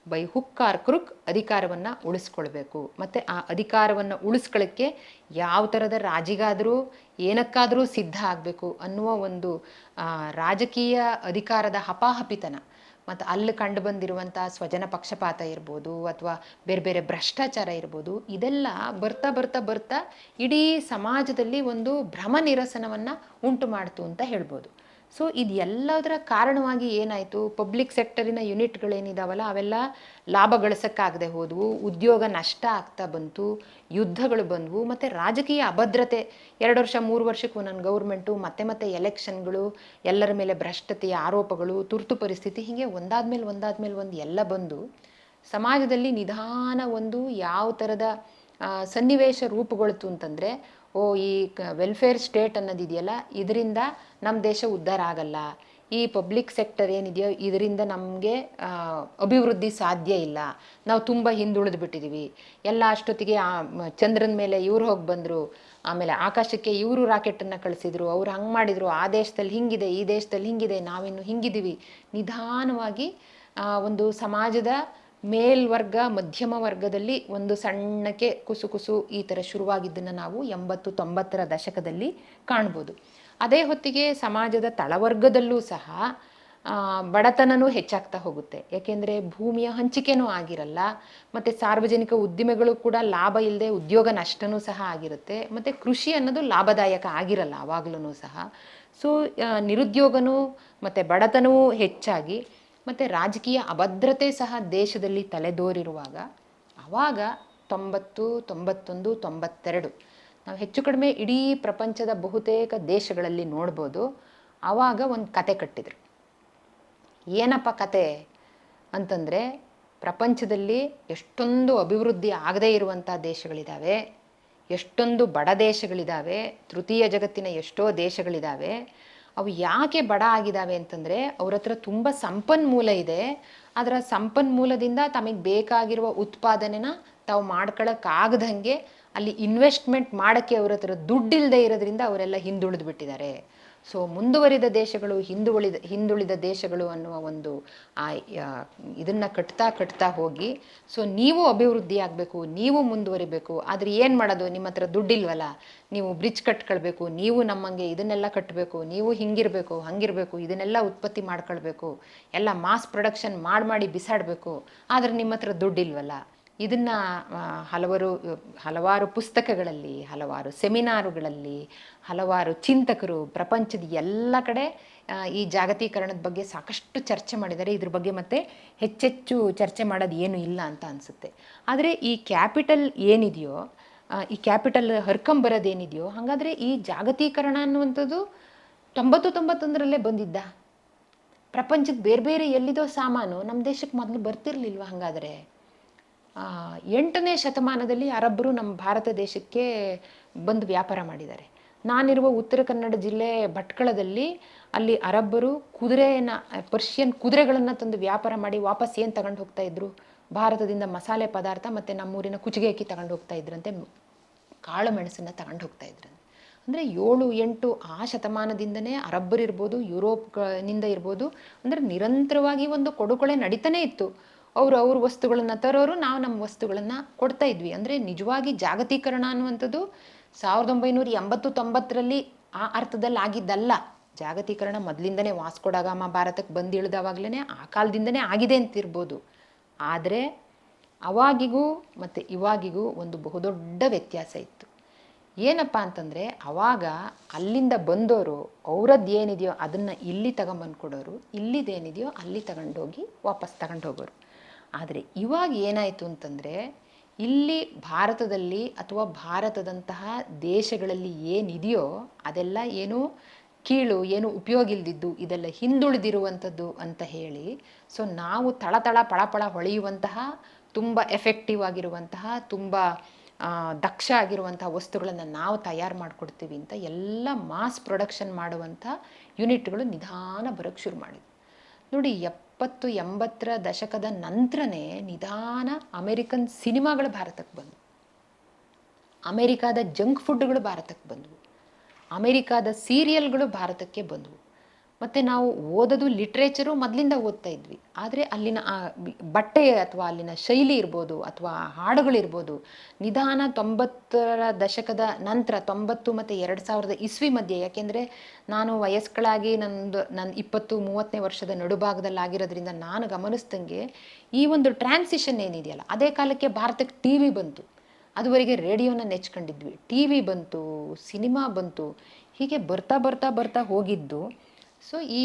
ಬೈ ಹುಕ್ ಆರ್ ಕ್ರುಕ್ ಅಧಿಕಾರವನ್ನು ಉಳಿಸ್ಕೊಳ್ಬೇಕು. ಮತ್ತು ಆ ಅಧಿಕಾರವನ್ನು ಉಳಿಸ್ಕೊಳ್ಳೋಕ್ಕೆ ಯಾವ ಥರದ ರಾಜಿಗಾದರೂ ಏನಕ್ಕಾದರೂ ಸಿದ್ಧ ಆಗಬೇಕು ಅನ್ನುವ ಒಂದು ರಾಜಕೀಯ ಅಧಿಕಾರದ ಹಪಾಹಪಿತನ. ಮತ್ತು ಅಲ್ಲಿ ಕಂಡು ಬಂದಿರುವಂಥ ಸ್ವಜನ ಪಕ್ಷಪಾತ ಇರ್ಬೋದು ಅಥವಾ ಬೇರೆ ಬೇರೆ ಭ್ರಷ್ಟಾಚಾರ ಇರ್ಬೋದು, ಇದೆಲ್ಲ ಬರ್ತಾ ಬರ್ತಾ ಬರ್ತಾ ಇಡೀ ಸಮಾಜದಲ್ಲಿ ಒಂದು ಭ್ರಮ ನಿರಸನವನ್ನು ಉಂಟು ಮಾಡ್ತು ಅಂತ ಹೇಳ್ಬೋದು. ಸೊ ಇದು ಎಲ್ಲದರ ಕಾರಣವಾಗಿ ಏನಾಯಿತು? ಪಬ್ಲಿಕ್ ಸೆಕ್ಟರಿನ ಯೂನಿಟ್ಗಳೇನಿದಾವಲ್ಲ ಅವೆಲ್ಲ ಲಾಭ ಗಳಿಸೋಕ್ಕಾಗದೆ ಹೋದವು, ಉದ್ಯೋಗ ನಷ್ಟ ಆಗ್ತಾ ಬಂತು, ಯುದ್ಧಗಳು ಬಂದವು, ಮತ್ತು ರಾಜಕೀಯ ಅಭದ್ರತೆ. ಎರಡು ವರ್ಷ, ಮೂರು ವರ್ಷಕ್ಕೂ ನನ್ನ ಗೌರ್ಮೆಂಟು ಮತ್ತೆ ಮತ್ತೆ ಎಲೆಕ್ಷನ್ಗಳು ಎಲ್ಲರ ಮೇಲೆ ಭ್ರಷ್ಟತೆಯ ಆರೋಪಗಳು, ತುರ್ತು ಪರಿಸ್ಥಿತಿ, ಹೀಗೆ ಒಂದಾದ್ಮೇಲೆ ಒಂದಾದ್ಮೇಲೆ ಒಂದು ಎಲ್ಲ ಬಂದು, ಸಮಾಜದಲ್ಲಿ ನಿಧಾನ ಒಂದು ಯಾವ ಥರದ ಸನ್ನಿವೇಶ ರೂಪುಗೊಳ್ತು ಅಂತಂದರೆ ಓ, ಈ ವೆಲ್ಫೇರ್ ಸ್ಟೇಟ್ ಅನ್ನೋದಿದೆಯಲ್ಲ ಇದರಿಂದ ನಮ್ಮ ದೇಶ ಉದ್ಧಾರ ಆಗಲ್ಲ. ಈ ಪಬ್ಲಿಕ್ ಸೆಕ್ಟರ್ ಏನಿದೆಯೋ, ಇದರಿಂದ ನಮಗೆ ಅಭಿವೃದ್ಧಿ ಸಾಧ್ಯ ಇಲ್ಲ. ನಾವು ತುಂಬ ಹಿಂದುಳಿದು ಬಿಟ್ಟಿದ್ದೀವಿ ಎಲ್ಲ ಅಷ್ಟೊತ್ತಿಗೆ ಚಂದ್ರನ ಮೇಲೆ ಇವ್ರು ಹೋಗಿ ಬಂದರು. ಆಮೇಲೆ ಆಕಾಶಕ್ಕೆ ಇವರು ರಾಕೆಟನ್ನು ಕಳಿಸಿದ್ರು. ಅವ್ರು ಹಂಗೆ ಮಾಡಿದರು. ಆ ದೇಶದಲ್ಲಿ ಹಿಂಗಿದೆ, ಈ ದೇಶದಲ್ಲಿ ಹಿಂಗಿದೆ, ನಾವಿನ್ನು ಹಿಂಗಿದ್ದೀವಿ ನಿಧಾನವಾಗಿ ಒಂದು ಸಮಾಜದ ಮೇಲ್ವರ್ಗ, ಮಧ್ಯಮ ವರ್ಗದಲ್ಲಿ ಒಂದು ಸಣ್ಣಕ್ಕೆ ಕುಸು ಕುಸು ಈ ಥರ ಶುರುವಾಗಿದ್ದನ್ನು ನಾವು ಎಂಬತ್ತು ತೊಂಬತ್ತರ ದಶಕದಲ್ಲಿ ಕಾಣ್ಬೋದು. ಅದೇ ಹೊತ್ತಿಗೆ ಸಮಾಜದ ತಳವರ್ಗದಲ್ಲೂ ಸಹ ಬಡತನನೂ ಹೆಚ್ಚಾಗ್ತಾ ಹೋಗುತ್ತೆ. ಯಾಕೆಂದರೆ ಭೂಮಿಯ ಹಂಚಿಕೆನೂ ಆಗಿರಲ್ಲ, ಮತ್ತು ಸಾರ್ವಜನಿಕ ಉದ್ದಿಮೆಗಳು ಕೂಡ ಲಾಭ ಇಲ್ಲದೆ ಉದ್ಯೋಗ ನಷ್ಟನೂ ಸಹ ಆಗಿರುತ್ತೆ, ಮತ್ತು ಕೃಷಿ ಅನ್ನೋದು ಲಾಭದಾಯಕ ಆಗಿರಲ್ಲ ಆವಾಗಲೂ ಸಹ. ಸೊ ನಿರುದ್ಯೋಗನೂ, ಮತ್ತು ಬಡತನವೂ ಹೆಚ್ಚಾಗಿ ಮತ್ತು ರಾಜಕೀಯ ಅಭದ್ರತೆ ಸಹ ದೇಶದಲ್ಲಿ ತಲೆದೋರಿರುವಾಗ ಆವಾಗ ತೊಂಬತ್ತು, ತೊಂಬತ್ತೊಂದು, ತೊಂಬತ್ತೆರಡು ನಾವು ಹೆಚ್ಚು ಕಡಿಮೆ ಇಡೀ ಪ್ರಪಂಚದ ಬಹುತೇಕ ದೇಶಗಳಲ್ಲಿ ನೋಡ್ಬೋದು ಆವಾಗ ಒಂದು ಕತೆ ಕಟ್ಟಿದ್ರು. ಏನಪ್ಪ ಕತೆ ಅಂತಂದರೆ ಪ್ರಪಂಚದಲ್ಲಿ ಎಷ್ಟೊಂದು ಅಭಿವೃದ್ಧಿ ಆಗದೇ ಇರುವಂಥ ದೇಶಗಳಿದ್ದಾವೆ ಎಷ್ಟೊಂದು ಬಡ ದೇಶಗಳಿದ್ದಾವೆ ತೃತೀಯ ಜಗತ್ತಿನ ಎಷ್ಟೋ ದೇಶಗಳಿದ್ದಾವೆ ಅವು ಯಾಕೆ ಬಡ ಆಗಿದ್ದಾವೆ ಅಂತಂದರೆ ಅವ್ರ ಹತ್ರ ತುಂಬ ಸಂಪನ್ಮೂಲ ಇದೆ. ಅದರ ಸಂಪನ್ಮೂಲದಿಂದ ತಮಗೆ ಬೇಕಾಗಿರುವ ಉತ್ಪಾದನೆನ ತಾವು ಮಾಡ್ಕೊಳಕ್ಕಾಗದಂಗೆ ಅಲ್ಲಿ ಇನ್ವೆಸ್ಟ್ಮೆಂಟ್ ಮಾಡೋಕ್ಕೆ ಅವ್ರ ಹತ್ರ ದುಡ್ಡಿಲ್ಲದೆ ಇರೋದ್ರಿಂದ ಅವರೆಲ್ಲ ಹಿಂದುಳಿದು ಬಿಟ್ಟಿದ್ದಾರೆ ಸೊ ಮುಂದುವರಿದ ದೇಶಗಳು, ಹಿಂದುಳಿದ ಹಿಂದುಳಿದ ದೇಶಗಳು ಅನ್ನುವ ಒಂದು, ಆ ಇದನ್ನು ಕಟ್ತಾ ಕಟ್ತಾ ಹೋಗಿ ಸೊ ನೀವು ಅಭಿವೃದ್ಧಿ ಆಗಬೇಕು, ನೀವು ಮುಂದುವರಿಬೇಕು, ಆದರೆ ಏನು ಮಾಡೋದು? ನಿಮ್ಮ ಹತ್ರ ದುಡ್ಡಿಲ್ವಲ್ಲ. ನೀವು ಬ್ರಿಡ್ಜ್ ಕಟ್ಕೊಳ್ಬೇಕು, ನೀವು ನಮ್ಮಂಗೆ ಇದನ್ನೆಲ್ಲ ಕಟ್ಟಬೇಕು ನೀವು ಹಿಂಗಿರಬೇಕು, ಹಂಗಿರಬೇಕು, ಇದನ್ನೆಲ್ಲ ಉತ್ಪತ್ತಿ ಮಾಡ್ಕೊಳ್ಬೇಕು, ಎಲ್ಲ ಮಾಸ್ ಪ್ರೊಡಕ್ಷನ್ ಮಾಡಿ ಮಾಡಿ ಬಿಸಾಡಬೇಕು, ಆದರೆ ನಿಮ್ಮ ಹತ್ರ ದುಡ್ಡಿಲ್ವಲ್ಲ. ಇದನ್ನು ಹಲವರು, ಹಲವಾರು ಪುಸ್ತಕಗಳಲ್ಲಿ, ಹಲವಾರು ಸೆಮಿನಾರುಗಳಲ್ಲಿ, ಹಲವಾರು ಚಿಂತಕರು, ಪ್ರಪಂಚದ ಎಲ್ಲ ಕಡೆ ಈ ಜಾಗತೀಕರಣದ ಬಗ್ಗೆ ಸಾಕಷ್ಟು ಚರ್ಚೆ ಮಾಡಿದ್ದಾರೆ. ಇದ್ರ ಬಗ್ಗೆ ಮತ್ತೆ ಹೆಚ್ಚೆಚ್ಚು ಚರ್ಚೆ ಮಾಡೋದು ಏನೂ ಇಲ್ಲ ಅಂತ ಅನಿಸುತ್ತೆ. ಆದರೆ ಈ ಕ್ಯಾಪಿಟಲ್ ಏನಿದೆಯೋ ಈ ಕ್ಯಾಪಿಟಲ್ ಹರ್ಕೊಂಬರೋದೇನಿದೆಯೋ ಹಾಗಾದರೆ ಈ ಜಾಗತೀಕರಣ ಅನ್ನುವಂಥದ್ದು ತೊಂಬತ್ತು ತೊಂಬತ್ತೊಂದರಲ್ಲೇ ಬಂದಿದ್ದ. ಪ್ರಪಂಚದ ಬೇರೆ ಬೇರೆ ಎಲ್ಲಿದೋ ಸಾಮಾನು ನಮ್ಮ ದೇಶಕ್ಕೆ ಮೊದಲು ಬರ್ತಿರ್ಲಿಲ್ವ ಹಾಗಾದರೆ? ಎಂಟನೇ ಶತಮಾನದಲ್ಲಿ ಅರಬ್ಬರು ನಮ್ಮ ಭಾರತ ದೇಶಕ್ಕೆ ಬಂದು ವ್ಯಾಪಾರ ಮಾಡಿದ್ದಾರೆ. ನಾನಿರುವ ಉತ್ತರ ಕನ್ನಡ ಜಿಲ್ಲೆ ಭಟ್ಕಳದಲ್ಲಿ ಅಲ್ಲಿ ಅರಬ್ಬರು ಕುದುರೆಯನ್ನು ಪರ್ಷಿಯನ್ ಕುದುರೆಗಳನ್ನು ತಂದು ವ್ಯಾಪಾರ ಮಾಡಿ ವಾಪಸ್ ಏನು ತಗೊಂಡು ಹೋಗ್ತಾ ಇದ್ರು? ಭಾರತದಿಂದ ಮಸಾಲೆ ಪದಾರ್ಥ ಮತ್ತು ನಮ್ಮೂರಿನ ಕುಚಿಗೆ ಅಕ್ಕಿ ತಗೊಂಡು ಹೋಗ್ತಾ ಇದ್ರಂತೆ. ಕಾಳು ಮೆಣಸನ್ನು ತಗೊಂಡು ಹೋಗ್ತಾ ಇದ್ರಂತೆ. ಅಂದರೆ ಏಳು ಎಂಟು ಆ ಶತಮಾನದಿಂದನೇ ಅರಬ್ಬರಿರ್ಬೋದು ಯುರೋಪ್ನಿಂದ ಇರ್ಬೋದು, ಅಂದರೆ ನಿರಂತರವಾಗಿ ಒಂದು ಕೊಡುಕೊಳೆ ನಡೀತಾನೆ ಇತ್ತು. ಅವರು ಅವ್ರ ವಸ್ತುಗಳನ್ನು ತರೋರು ನಾವು ನಮ್ಮ ವಸ್ತುಗಳನ್ನು ಕೊಡ್ತಾ ಇದ್ವಿ. ಅಂದರೆ ನಿಜವಾಗಿ ಜಾಗತೀಕರಣ ಅನ್ನುವಂಥದ್ದು ಸಾವಿರದ ಒಂಬೈನೂರ ಎಂಬತ್ತು ತೊಂಬತ್ತರಲ್ಲಿ ಆ ಅರ್ಥದಲ್ಲಿ ಆಗಿದ್ದಲ್ಲ ಜಾಗತೀಕರಣ ಮೊದಲಿಂದನೇ ವಾಸ್ಕೊಡಾಗಾಮ ಭಾರತಕ್ಕೆ ಬಂದು ಆ ಕಾಲದಿಂದನೇ ಆಗಿದೆ ಅಂತಿರ್ಬೋದು. ಆದರೆ ಅವಾಗಿಗೂ ಮತ್ತು ಇವಾಗಿಗೂ ಒಂದು ಬಹುದೊಡ್ಡ ವ್ಯತ್ಯಾಸ ಇತ್ತು. ಏನಪ್ಪ ಅಂತಂದರೆ ಅವಾಗ ಅಲ್ಲಿಂದ ಬಂದವರು ಅವರದ್ದು ಏನಿದೆಯೋ ಅದನ್ನು ಇಲ್ಲಿ ತಗೊಂಬಂದು ಕೊಡೋರು ಇಲ್ಲಿದೇನಿದೆಯೋ ಅಲ್ಲಿ ತಗೊಂಡೋಗಿ ವಾಪಸ್ ತಗೊಂಡು ಹೋಗೋರು ಆದರೆ ಇವಾಗ ಏನಾಯಿತು ಅಂತಂದರೆ, ಇಲ್ಲಿ ಭಾರತದಲ್ಲಿ ಅಥವಾ ಭಾರತದಂತಹ ದೇಶಗಳಲ್ಲಿ ಏನಿದೆಯೋ ಅದೆಲ್ಲ ಏನು ಕೀಳು, ಏನು ಉಪಯೋಗ ಇಲ್ದಿದ್ದು ಇದೆಲ್ಲ ಹಿಂದುಳಿದಿರುವಂಥದ್ದು ಅಂತ ಹೇಳಿ, ಸೊ ನಾವು ತಳತಳ ಪಳಪಳ ಹೊಳೆಯುವಂತಹ, ತುಂಬ ಎಫೆಕ್ಟಿವ್ ಆಗಿರುವಂತಹ, ತುಂಬ ದಕ್ಷ ಆಗಿರುವಂತಹ ವಸ್ತುಗಳನ್ನು ನಾವು ತಯಾರು ಮಾಡಿಕೊಡ್ತೀವಿ ಅಂತ ಎಲ್ಲ ಮಾಸ್ ಪ್ರೊಡಕ್ಷನ್ ಮಾಡುವಂಥ ಯೂನಿಟ್ಗಳು ನಿಧಾನ ಬರೋಕ್ಕೆ ಶುರು ಮಾಡಿದ್ವು. ನೋಡಿ ಎಪ್ಪತ್ತು ಎಂಬತ್ತರ ದಶಕದ ನಂತರನೇ ನಿಧಾನ ಅಮೆರಿಕನ್ ಸಿನಿಮಾಗಳು ಭಾರತಕ್ಕೆ ಬಂದವು. ಅಮೆರಿಕಾದ ಜಂಕ್ ಫುಡ್ಗಳು ಭಾರತಕ್ಕೆ ಬಂದವು. ಅಮೆರಿಕಾದ ಸೀರಿಯಲ್ಗಳು ಭಾರತಕ್ಕೆ ಬಂದವು. ಮತ್ತು ನಾವು ಓದೋದು ಲಿಟ್ರೇಚರು ಮೊದಲಿಂದ ಓದ್ತಾ ಇದ್ವಿ. ಆದರೆ ಅಲ್ಲಿನ ಆ ಬಟ್ಟೆ ಅಥವಾ ಅಲ್ಲಿನ ಶೈಲಿ ಇರ್ಬೋದು ಅಥವಾ ಹಾಡುಗಳಿರ್ಬೋದು ನಿಧಾನ ತೊಂಬತ್ತರ ದಶಕದ ನಂತರ, ತೊಂಬತ್ತು ಮತ್ತು ಎರಡು ಸಾವಿರದ ಇಸ್ವಿ ಮಧ್ಯೆ, ಯಾಕೆಂದರೆ ನಾನು ವಯಸ್ಕಳಾಗಿ ನಂದು ನನ್ನ ಇಪ್ಪತ್ತು ಮೂವತ್ತನೇ ವರ್ಷದ ನಡುಭಾಗದಲ್ಲಿ ಆಗಿರೋದ್ರಿಂದ ನಾನು ಗಮನಿಸ್ದಂಗೆ ಈ ಒಂದು ಟ್ರಾನ್ಸಿಷನ್ ಏನಿದೆಯಲ್ಲ, ಅದೇ ಕಾಲಕ್ಕೆ ಭಾರತಕ್ಕೆ ಟಿ ವಿ ಬಂತು. ಅದುವರೆಗೆ ರೇಡಿಯೋನ ನೆಚ್ಕೊಂಡಿದ್ವಿ. ಟಿ ವಿ ಬಂತು, ಸಿನಿಮಾ ಬಂತು, ಹೀಗೆ ಬರ್ತಾ ಬರ್ತಾ ಬರ್ತಾ ಹೋಗಿದ್ದು. ಸೊ ಈ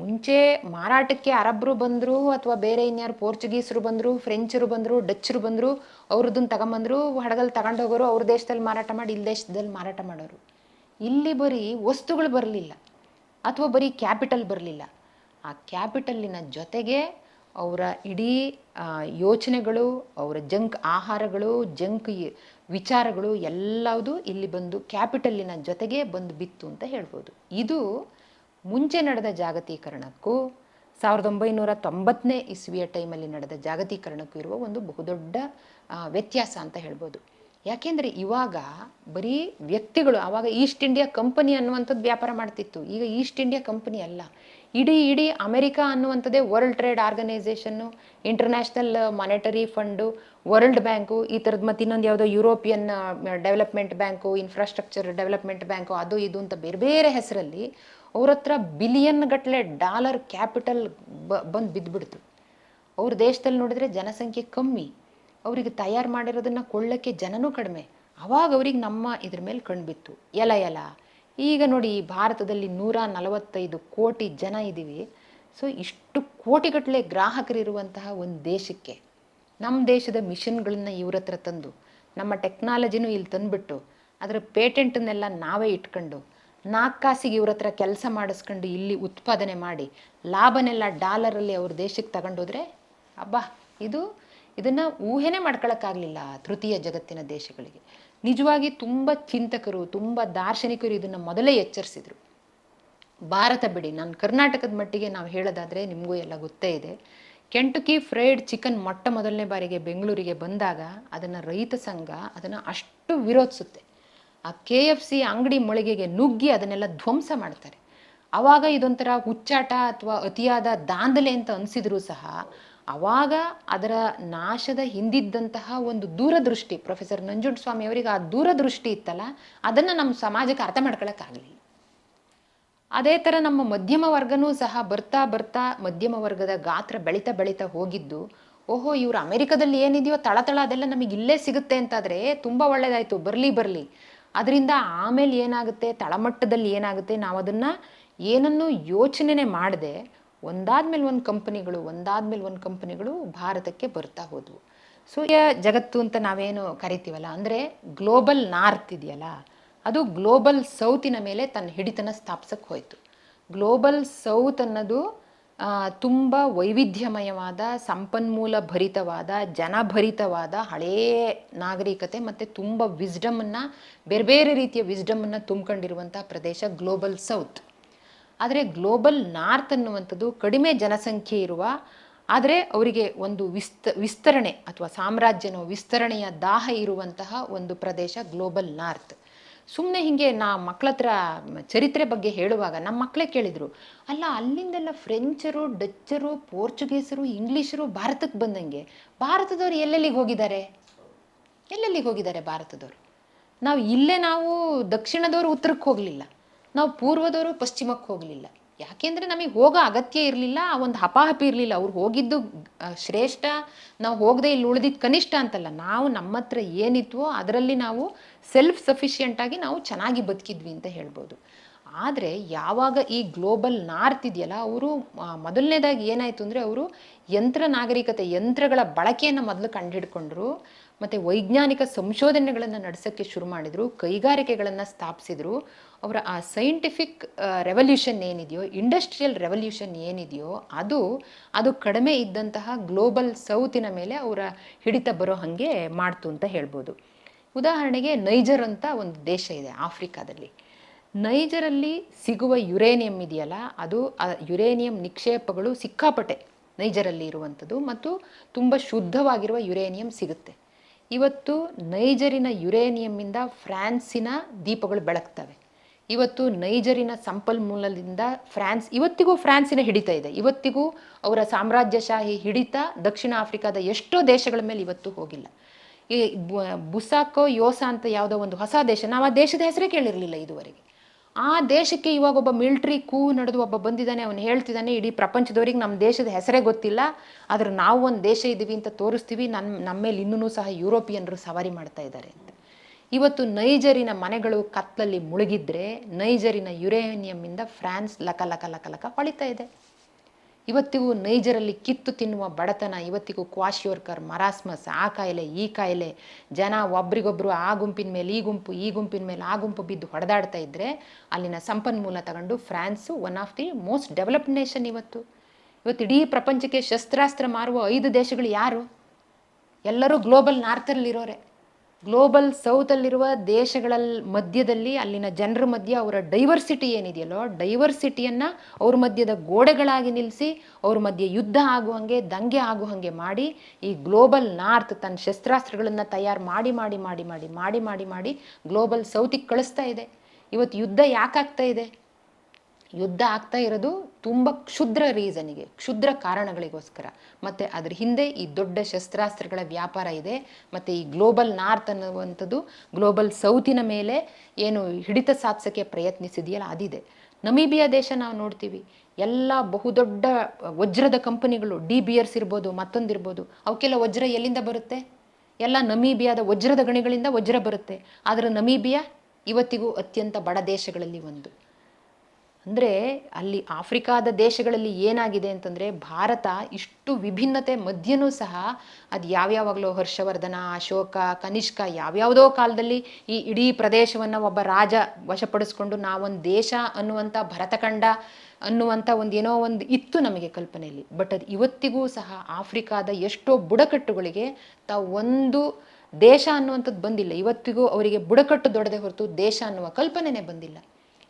ಮುಂಚೆ ಮಾರಾಟಕ್ಕೆ ಅರಬ್ಬರು ಬಂದರು ಅಥವಾ ಬೇರೆ ಇನ್ಯಾರು ಪೋರ್ಚುಗೀಸರು ಬಂದರು, ಫ್ರೆಂಚರು ಬಂದರು ಡಚ್ಚರು ಬಂದರು ಅವ್ರದ್ದನ್ನು ತಗೊಂಬಂದರು ಹಡಗಲ್ಲಿ ತಗೊಂಡು ಹೋಗೋರು ಅವ್ರ ದೇಶದಲ್ಲಿ ಮಾರಾಟ ಮಾಡಿ ಇಲ್ಲಿ ದೇಶದಲ್ಲಿ ಮಾರಾಟ ಮಾಡೋರು. ಇಲ್ಲಿ ಬರೀ ವಸ್ತುಗಳು ಬರಲಿಲ್ಲ. ಅಥವಾ ಬರೀ ಕ್ಯಾಪಿಟಲ್ ಬರಲಿಲ್ಲ. ಆ ಕ್ಯಾಪಿಟಲ್ಲಿನ ಜೊತೆಗೆ ಅವರ ಇಡೀ ಯೋಚನೆಗಳು, ಅವರ ಜಂಕ್ ಆಹಾರಗಳು, ಜಂಕ್ ವಿಚಾರಗಳು ಎಲ್ಲವುದು ಇಲ್ಲಿ ಬಂದು ಕ್ಯಾಪಿಟಲ್ಲಿನ ಜೊತೆಗೆ ಬಂದು ಬಿತ್ತು ಅಂತ ಹೇಳ್ಬೋದು. ಇದು ಮುಂಚೆ ನಡೆದ ಜಾಗತೀಕರಣಕ್ಕೂ ಸಾವಿರದ ಒಂಬೈನೂರ ತೊಂಬತ್ತನೇ ಇಸ್ವಿಯ ಟೈಮಲ್ಲಿ ನಡೆದ ಜಾಗತೀಕರಣಕ್ಕೂ ಇರುವ ಒಂದು ಬಹುದೊಡ್ಡ ವ್ಯತ್ಯಾಸ ಅಂತ ಹೇಳ್ಬೋದು. ಯಾಕೆಂದರೆ ಇವಾಗ ಬರೀ ವ್ಯಕ್ತಿಗಳು, ಆವಾಗ ಈಸ್ಟ್ ಇಂಡಿಯಾ ಕಂಪನಿ ಅನ್ನುವಂಥದ್ದು ವ್ಯಾಪಾರ ಮಾಡ್ತಿತ್ತು. ಈಗ ಈಸ್ಟ್ ಇಂಡಿಯಾ ಕಂಪನಿ ಅಲ್ಲ. ಇಡೀ ಇಡೀ America ಅನ್ನುವಂಥದ್ದೇ World Trade Organisation, International Monetary Fund, World Bank, ಈ ಥರದ್ದು ಮತ್ತು ಇನ್ನೊಂದು ಯಾವುದೋ European Development Bank, Infrastructure Development Bank, ಅದು, ಇದು ಅಂತ ಬೇರೆ ಬೇರೆ ಹೆಸರಲ್ಲಿ ಅವ್ರ ಹತ್ರ ಬಿಲಿಯನ್ ಗಟ್ಟಲೆ ಡಾಲರ್ ಕ್ಯಾಪಿಟಲ್ ಬ, ಬಂದು ಬಿದ್ದುಬಿಡ್ತು ಅವ್ರ ದೇಶದಲ್ಲಿ ನೋಡಿದ್ರೆ ಜನಸಂಖ್ಯೆ ಕಮ್ಮಿ. ಅವರಿಗೆ ತಯಾರು ಮಾಡಿರೋದನ್ನು ಕೊಳ್ಳೋಕ್ಕೆ ಜನನೂ ಕಡಿಮೆ. ಅವಾಗ ಅವ್ರಿಗೆ ನಮ್ಮ ಇದ್ರ ಮೇಲೆ ಕಣ್ಬಿತ್ತು ಎಲ ಎಲ. ಈಗ ನೋಡಿ ಭಾರತದಲ್ಲಿ ನೂರ ನಲವತ್ತೈದು ಕೋಟಿ ಜನ ಇದ್ದೀವಿ ಸೊ ಇಷ್ಟು ಕೋಟಿಗಟ್ಟಲೆ ಗ್ರಾಹಕರಿರುವಂತಹ ಒಂದು ದೇಶಕ್ಕೆ. ನಮ್ಮ ದೇಶದ ಮಿಷನ್ಗಳನ್ನ ಇವ್ರ ಹತ್ರ ತಂದು, ನಮ್ಮ ಟೆಕ್ನಾಲಜಿನೂ ಇಲ್ಲಿ ತಂದುಬಿಟ್ಟು, ಅದರ ಪೇಟೆಂಟನ್ನೆಲ್ಲ ನಾವೇ ಇಟ್ಕೊಂಡು ನಾಲ್ಕು ಕಾಸಿಗೆ ಇವ್ರ ಹತ್ರ ಕೆಲಸ ಮಾಡಿಸ್ಕೊಂಡು ಇಲ್ಲಿ ಉತ್ಪಾದನೆ ಮಾಡಿ, ಲಾಭನೆಲ್ಲ ಡಾಲರಲ್ಲಿ ಅವ್ರ ದೇಶಕ್ಕೆ ತಗೊಂಡೋದ್ರೆ, ಅಬ್ಬಾ, ಇದು, ಇದನ್ನು ಊಹೆನೇ ಮಾಡ್ಕೊಳಕ್ಕಾಗಲಿಲ್ಲ ತೃತೀಯ ಜಗತ್ತಿನ ದೇಶಗಳಿಗೆ. ನಿಜವಾಗಿ ತುಂಬ ಚಿಂತಕರು, ತುಂಬ ದಾರ್ಶನಿಕರು ಇದನ್ನು ಮೊದಲೇ ಎಚ್ಚರಿಸಿದರು. ಭಾರತ ಬಿಡಿ, ನಾನು ಕರ್ನಾಟಕದ ಮಟ್ಟಿಗೆ ನಾವು ಹೇಳೋದಾದರೆ ನಿಮಗೂ ಎಲ್ಲ ಗೊತ್ತೇ ಇದೆ. ಕೆಂಟುಕಿ ಫ್ರೈಡ್ ಚಿಕನ್ ಮೊಟ್ಟ ಮೊದಲನೇ ಬಾರಿಗೆ ಬೆಂಗಳೂರಿಗೆ ಬಂದಾಗ ಅದನ್ನು ರೈತ ಸಂಘ ಅದನ್ನು ಅಷ್ಟು ವಿರೋಧಿಸುತ್ತೆ. ಆ ಕೆ ಎಫ್ ಸಿ ಅಂಗಡಿ ಮೊಳಿಗೆಗೆ ನುಗ್ಗಿ ಅದನ್ನೆಲ್ಲ ಧ್ವಂಸ ಮಾಡ್ತಾರೆ. ಆವಾಗ ಇದೊಂಥರ ಹುಚ್ಚಾಟ ಅಥವಾ ಅತಿಯಾದ ದಾಂಧಲೆ ಅಂತ ಅನಿಸಿದ್ರು ಸಹ ಅವಾಗ ಅದರ ನಾಶದ ಹಿಂದಿದ್ದಂತಹ ಒಂದು ದೂರದೃಷ್ಟಿ ಪ್ರೊಫೆಸರ್ ನಂಜುಂಡಸ್ವಾಮಿ ಅವರಿಗೆ ಆ ದೂರದೃಷ್ಟಿ ಇತ್ತಲ್ಲ, ಅದನ್ನು ನಮ್ಮ ಸಮಾಜಕ್ಕೆ ಅರ್ಥ ಮಾಡ್ಕೊಳಕ್ಕಾಗಲಿಲ್ಲ. ಅದೇ ಥರ ನಮ್ಮ ಮಧ್ಯಮ ವರ್ಗನೂ ಸಹ ಬರ್ತಾ ಬರ್ತಾ ಮಧ್ಯಮ ವರ್ಗದ ಗಾತ್ರ ಬೆಳೀತಾ ಬೆಳೀತಾ ಹೋಗಿದ್ದು, ಓಹೋ ಇವರು ಅಮೆರಿಕದಲ್ಲಿ ಏನಿದೆಯೋ ತಳತಳ ಅದೆಲ್ಲ ನಮಗೆ ಇಲ್ಲೇ ಸಿಗುತ್ತೆ ಅಂತಾದರೆ ತುಂಬ ಒಳ್ಳೆಯದಾಯಿತು ಬರಲಿ ಬರಲಿ. ಅದರಿಂದ ಆಮೇಲೆ ಏನಾಗುತ್ತೆ, ತಳಮಟ್ಟದಲ್ಲಿ ಏನಾಗುತ್ತೆ ನಾವು ಅದನ್ನು ಏನನ್ನು ಯೋಚನೆ ಮಾಡದೆ ಒಂದಾದ್ಮೇಲೆ ಒಂದು ಕಂಪನಿಗಳು, ಒಂದಾದ್ಮೇಲೆ ಒಂದು ಕಂಪನಿಗಳು ಭಾರತಕ್ಕೆ ಬರ್ತಾ ಹೋದವು. ಸೂರ್ಯ ಜಗತ್ತು ಅಂತ ನಾವೇನು ಕರಿತೀವಲ್ಲ, ಅಂದರೆ ಗ್ಲೋಬಲ್ ನಾರ್ತ್ ಇದೆಯಲ್ಲ, ಅದು ಗ್ಲೋಬಲ್ ಸೌತಿನ ಮೇಲೆ ತನ್ನ ಹಿಡಿತನ ಸ್ಥಾಪಿಸಕ್ಕೆ ಹೋಯಿತು. ಗ್ಲೋಬಲ್ ಸೌತ್ ಅನ್ನೋದು ತುಂಬ ವೈವಿಧ್ಯಮಯವಾದ, ಸಂಪನ್ಮೂಲ ಭರಿತವಾದ, ಜನಭರಿತವಾದ ಹಳೇ ನಾಗರಿಕತೆ ಮತ್ತು ತುಂಬ ವಿಸ್ಡಮನ್ನು ಬೇರೆ ಬೇರೆ ರೀತಿಯ ವಿಸ್ಡಮನ್ನು ತುಂಬಿಕೊಂಡಿರುವಂಥ ಪ್ರದೇಶ ಗ್ಲೋಬಲ್ ಸೌತ್ ಆದರೆ ಗ್ಲೋಬಲ್ ನಾರ್ತ್ ಅನ್ನುವಂಥದ್ದು ಕಡಿಮೆ ಜನಸಂಖ್ಯೆ ಇರುವ, ಆದರೆ ಅವರಿಗೆ ಒಂದು ವಿಸ್ತ, ವಿಸ್ತರಣೆ ಅಥವಾ ಸಾಮ್ರಾಜ್ಯನೋ ವಿಸ್ತರಣೆಯ ದಾಹ ಇರುವಂತಹ ಒಂದು ಪ್ರದೇಶ ಗ್ಲೋಬಲ್ ನಾರ್ತ್ ಸುಮ್ಮನೆ ಹೀಗೆ ನಾ ಮಕ್ಳ ಹತ್ರ ಚರಿತ್ರೆ ಬಗ್ಗೆ ಹೇಳುವಾಗ ನಮ್ಮ ಮಕ್ಕಳೇ ಕೇಳಿದರು, ಅಲ್ಲ ಅಲ್ಲಿಂದೆಲ್ಲ ಫ್ರೆಂಚರು, ಡಚ್ಚರು, ಪೋರ್ಚುಗೀಸರು, ಇಂಗ್ಲೀಷರು ಭಾರತಕ್ಕೆ ಬಂದಂಗೆ, ಭಾರತದವ್ರು ಎಲ್ಲೆಲ್ಲಿಗೆ ಹೋಗಿದ್ದಾರೆ? ಎಲ್ಲೆಲ್ಲಿಗೆ ಹೋಗಿದ್ದಾರೆ ಭಾರತದವರು? ನಾವು ಇಲ್ಲೇ ನಾವು ದಕ್ಷಿಣದವರು ಉತ್ತರಕ್ಕೆ ಹೋಗಲಿಲ್ಲ, ನಾವು ಪೂರ್ವದವರು ಪಶ್ಚಿಮಕ್ಕೆ ಹೋಗಲಿಲ್ಲ. ಯಾಕೆಂದರೆ ನಮಗೆ ಹೋಗೋ ಅಗತ್ಯ ಇರಲಿಲ್ಲ, ಆ ಒಂದು ಹಪಾಹಪಿ ಇರಲಿಲ್ಲ. ಅವ್ರು ಹೋಗಿದ್ದು ಶ್ರೇಷ್ಠ, ನಾವು ಹೋಗದೆ ಇಲ್ಲಿ ಉಳಿದಿದ್ದು ಕನಿಷ್ಠ ಅಂತಲ್ಲ, ನಾವು ನಮ್ಮ ಹತ್ರ ಏನಿತ್ವೋ ಅದರಲ್ಲಿ ನಾವು ಸೆಲ್ಫ್ ಸಫಿಷಿಯೆಂಟಾಗಿ ನಾವು ಚೆನ್ನಾಗಿ ಬದುಕಿದ್ವಿ ಅಂತ ಹೇಳ್ಬೋದು. ಆದರೆ ಯಾವಾಗ ಈ ಗ್ಲೋಬಲ್ ನಾರ್ತ್ ಇದೆಯಲ್ಲ, ಅವರು ಮೊದಲನೇದಾಗಿ ಏನಾಯಿತು ಅಂದರೆ ಅವರು ಯಂತ್ರ ನಾಗರಿಕತೆ, ಯಂತ್ರಗಳ ಬಳಕೆಯನ್ನು ಮೊದಲು ಕಂಡುಹಿಡ್ಕೊಂಡ್ರು ಮತ್ತು ವೈಜ್ಞಾನಿಕ ಸಂಶೋಧನೆಗಳನ್ನು ನಡೆಸೋಕ್ಕೆ ಶುರು ಮಾಡಿದರು, ಕೈಗಾರಿಕೆಗಳನ್ನು ಸ್ಥಾಪಿಸಿದರು. ಅವರ, ಆ ಸೈಂಟಿಫಿಕ್ ರೆವಲ್ಯೂಷನ್ ಏನಿದೆಯೋ ಇಂಡಸ್ಟ್ರಿಯಲ್ ರೆವಲ್ಯೂಷನ್ ಏನಿದೆಯೋ, ಅದು ಅದು ಕಡಿಮೆ ಇದ್ದಂತಹ ಗ್ಲೋಬಲ್ ಸೌತಿನ ಮೇಲೆ ಅವರ ಹಿಡಿತ ಬರೋ ಹಾಗೆ ಮಾಡ್ತು ಅಂತ ಹೇಳ್ಬೋದು. ಉದಾಹರಣೆಗೆ ನೈಜರ್ ಅಂತ ಒಂದು ದೇಶ ಇದೆ ಆಫ್ರಿಕಾದಲ್ಲಿ. ನೈಜರಲ್ಲಿ ಸಿಗುವ ಯುರೇನಿಯಂ ಇದೆಯಲ್ಲ, ಅದು ಯುರೇನಿಯಂ ನಿಕ್ಷೇಪಗಳು ಸಿಕ್ಕಾಪಟ್ಟೆ ನೈಜರಲ್ಲಿ ಇರುವಂಥದ್ದು ಮತ್ತು ತುಂಬ ಶುದ್ಧವಾಗಿರುವ ಯುರೇನಿಯಂ ಸಿಗುತ್ತೆ. ಇವತ್ತು ನೈಜರಿನ ಯುರೇನಿಯಮ್ಮಿಂದ ಫ್ರಾನ್ಸಿನ ದೀಪಗಳು ಬೆಳಗ್ತವೆ. ಇವತ್ತು ನೈಜರಿನ ಸಂಪನ್ಮೂಲದಿಂದ ಫ್ರಾನ್ಸ್, ಇವತ್ತಿಗೂ ಫ್ರಾನ್ಸಿನ ಹಿಡಿತ ಇದೆ. ಇವತ್ತಿಗೂ ಅವರ ಸಾಮ್ರಾಜ್ಯಶಾಹಿ ಹಿಡಿತ ದಕ್ಷಿಣ ಆಫ್ರಿಕಾದ ಎಷ್ಟೋ ದೇಶಗಳ ಮೇಲೆ ಇವತ್ತು ಹೋಗಿಲ್ಲ. ಈ ಬುಸಾಕೋ, ಯೋಸಾ ಅಂತ ಯಾವುದೋ ಒಂದು ಹೊಸ ದೇಶ, ನಾವು ಆ ದೇಶದ ಹೆಸರೇ ಕೇಳಿರಲಿಲ್ಲ ಇದುವರೆಗೆ. ಆ ದೇಶಕ್ಕೆ ಇವಾಗ ಒಬ್ಬ ಮಿಲ್ಟ್ರಿ ಕೂ ನಡೆದು ಒಬ್ಬ ಬಂದಿದ್ದಾನೆ, ಅವನು ಹೇಳ್ತಿದ್ದಾನೆ, ಇಡೀ ಪ್ರಪಂಚದವ್ರಿಗೆ ನಮ್ಮ ದೇಶದ ಹೆಸರೇ ಗೊತ್ತಿಲ್ಲ, ಆದರೆ ನಾವು ಒಂದು ದೇಶ ಇದ್ದೀವಿ ಅಂತ ತೋರಿಸ್ತೀವಿ ನನ್ನ ನಮ್ಮ ಮೇಲೆ ಇನ್ನೂ ಸಹ ಯುರೋಪಿಯನ್ರು ಸವಾರಿ ಮಾಡ್ತಾ ಇದ್ದಾರೆ ಅಂತ. ಇವತ್ತು ನೈಜರಿನ ಮನೆಗಳು ಕತ್ತಲಲ್ಲಿ ಮುಳುಗಿದ್ರೆ, ನೈಜರಿನ ಯುರೇನಿಯಮ್ಮಿಂದ ಫ್ರಾನ್ಸ್ ಲಕ ಲಕ ಲಕ ಲಕ ಹೊಳಿತಾ ಇದೆ. ಇವತ್ತಿಗೂ ನೈಜರಲ್ಲಿ ಕಿತ್ತು ತಿನ್ನುವ ಬಡತನ, ಇವತ್ತಿಗೂ ಕ್ವಾಶಿಯೋರ್ಕರ್ ಮರಾಸ್ಮಸ್, ಆ ಕಾಯಿಲೆ, ಈ ಕಾಯಿಲೆ. ಜನ ಒಬ್ರಿಗೊಬ್ಬರು ಆ ಗುಂಪಿನ ಮೇಲೆ, ಈ ಗುಂಪು, ಈ ಗುಂಪಿನ ಮೇಲೆ, ಆ ಗುಂಪು ಬಿದ್ದು ಹೊಡೆದಾಡ್ತಾ ಇದ್ದರೆ ಅಲ್ಲಿನ ಸಂಪನ್ಮೂಲ ತಗೊಂಡು France one of the most developed nation ಇವತ್ತು. ಇವತ್ತು ಇಡೀ ಪ್ರಪಂಚಕ್ಕೆ ಶಸ್ತ್ರಾಸ್ತ್ರ ಮಾರುವ ಐದು ದೇಶಗಳು ಯಾರು? ಎಲ್ಲರೂ ಗ್ಲೋಬಲ್ ನಾರ್ತಲ್ಲಿರೋರೆ ಗ್ಲೋಬಲ್ ಸೌತಲ್ಲಿರುವ ದೇಶಗಳ ಮಧ್ಯದಲ್ಲಿ ಅಲ್ಲಿನ ಜನರ ಮಧ್ಯೆ ಅವರ ಡೈವರ್ಸಿಟಿ ಏನಿದೆಯಲ್ಲೋ ಡೈವರ್ಸಿಟಿಯನ್ನು ಅವ್ರ ಮಧ್ಯದ ಗೋಡೆಗಳಾಗಿ ನಿಲ್ಲಿಸಿ ಅವ್ರ ಮಧ್ಯೆ ಯುದ್ಧ ಆಗುವಂಗೆ, ದಂಗೆ ಆಗುವಂಗೆ ಮಾಡಿ ಈ ಗ್ಲೋಬಲ್ ನಾರ್ತ್ ತನ್ನ ಶಸ್ತ್ರಾಸ್ತ್ರಗಳನ್ನು ತಯಾರು ಮಾಡಿ ಮಾಡಿ ಮಾಡಿ ಮಾಡಿ ಮಾಡಿ ಮಾಡಿ ಮಾಡಿ ಗ್ಲೋಬಲ್ ಸೌತಿಗೆ ಕಳಿಸ್ತಾ ಇದೆ. ಇವತ್ತು ಯುದ್ಧ ಯಾಕಾಗ್ತಾ ಇದೆ? ಯುದ್ಧ ಆಗ್ತಾ ಇರೋದು ತುಂಬ ಕ್ಷುದ್ರ ರೀಸನಿಗೆ, ಕ್ಷುದ್ರ ಕಾರಣಗಳಿಗೋಸ್ಕರ. ಮತ್ತು ಅದ್ರ ಹಿಂದೆ ಈ ದೊಡ್ಡ ಶಸ್ತ್ರಾಸ್ತ್ರಗಳ ವ್ಯಾಪಾರ ಇದೆ, ಮತ್ತು ಈ ಗ್ಲೋಬಲ್ ನಾರ್ತ್ ಅನ್ನುವಂಥದ್ದು ಗ್ಲೋಬಲ್ ಸೌತಿನ ಮೇಲೆ ಏನು ಹಿಡಿತ ಸಾಧಿಸೋಕ್ಕೆ ಪ್ರಯತ್ನಿಸಿದೆಯಲ್ಲ ಅದಿದೆ. ನಮೀಬಿಯಾ ದೇಶ ನಾವು ನೋಡ್ತೀವಿ, ಎಲ್ಲ ಬಹುದೊಡ್ಡ ವಜ್ರದ ಕಂಪನಿಗಳು, ಡಿ ಬಿಯರ್ಸ್ ಇರ್ಬೋದು ಮತ್ತೊಂದಿರ್ಬೋದು ಅವಕ್ಕೆಲ್ಲ ವಜ್ರ ಎಲ್ಲಿಂದ ಬರುತ್ತೆ? ಎಲ್ಲ ನಮೀಬಿಯಾದ ವಜ್ರದ ಗಣಿಗಳಿಂದ ವಜ್ರ ಬರುತ್ತೆ. ಆದರೆ ನಮೀಬಿಯಾ ಇವತ್ತಿಗೂ ಅತ್ಯಂತ ಬಡ ದೇಶಗಳಲ್ಲಿ ಒಂದು. ಅಂದರೆ ಅಲ್ಲಿ ಆಫ್ರಿಕಾದ ದೇಶಗಳಲ್ಲಿ ಏನಾಗಿದೆ ಅಂತಂದರೆ ಭಾರತ ಇಷ್ಟು ವಿಭಿನ್ನತೆ ಮಧ್ಯನೂ ಸಹ ಅದು ಯಾವ್ಯಾವಾಗಲೋ ಹರ್ಷವರ್ಧನ, ಅಶೋಕ, ಕನಿಷ್ಕ ಯಾವ್ಯಾವುದೋ ಕಾಲದಲ್ಲಿ ಈ ಇಡೀ ಪ್ರದೇಶವನ್ನು ಒಬ್ಬ ರಾಜ ವಶಪಡಿಸ್ಕೊಂಡು ನಾವೊಂದು ದೇಶ ಅನ್ನುವಂಥ ಭರತಖಂಡ ಅನ್ನುವಂಥ ಒಂದು ಏನೋ ಒಂದು ಇತ್ತು ನಮಗೆ ಕಲ್ಪನೆಯಲ್ಲಿ. ಬಟ್ ಅದು ಇವತ್ತಿಗೂ ಸಹ ಆಫ್ರಿಕಾದ ಎಷ್ಟೋ ಬುಡಕಟ್ಟುಗಳಿಗೆ ತಾವು ಒಂದು ದೇಶ ಅನ್ನುವಂಥದ್ದು ಬಂದಿಲ್ಲ. ಇವತ್ತಿಗೂ ಅವರಿಗೆ ಬುಡಕಟ್ಟು ದೊಡ್ಡದೆ ಹೊರತು ದೇಶ ಅನ್ನುವ ಕಲ್ಪನೆನೇ ಬಂದಿಲ್ಲ.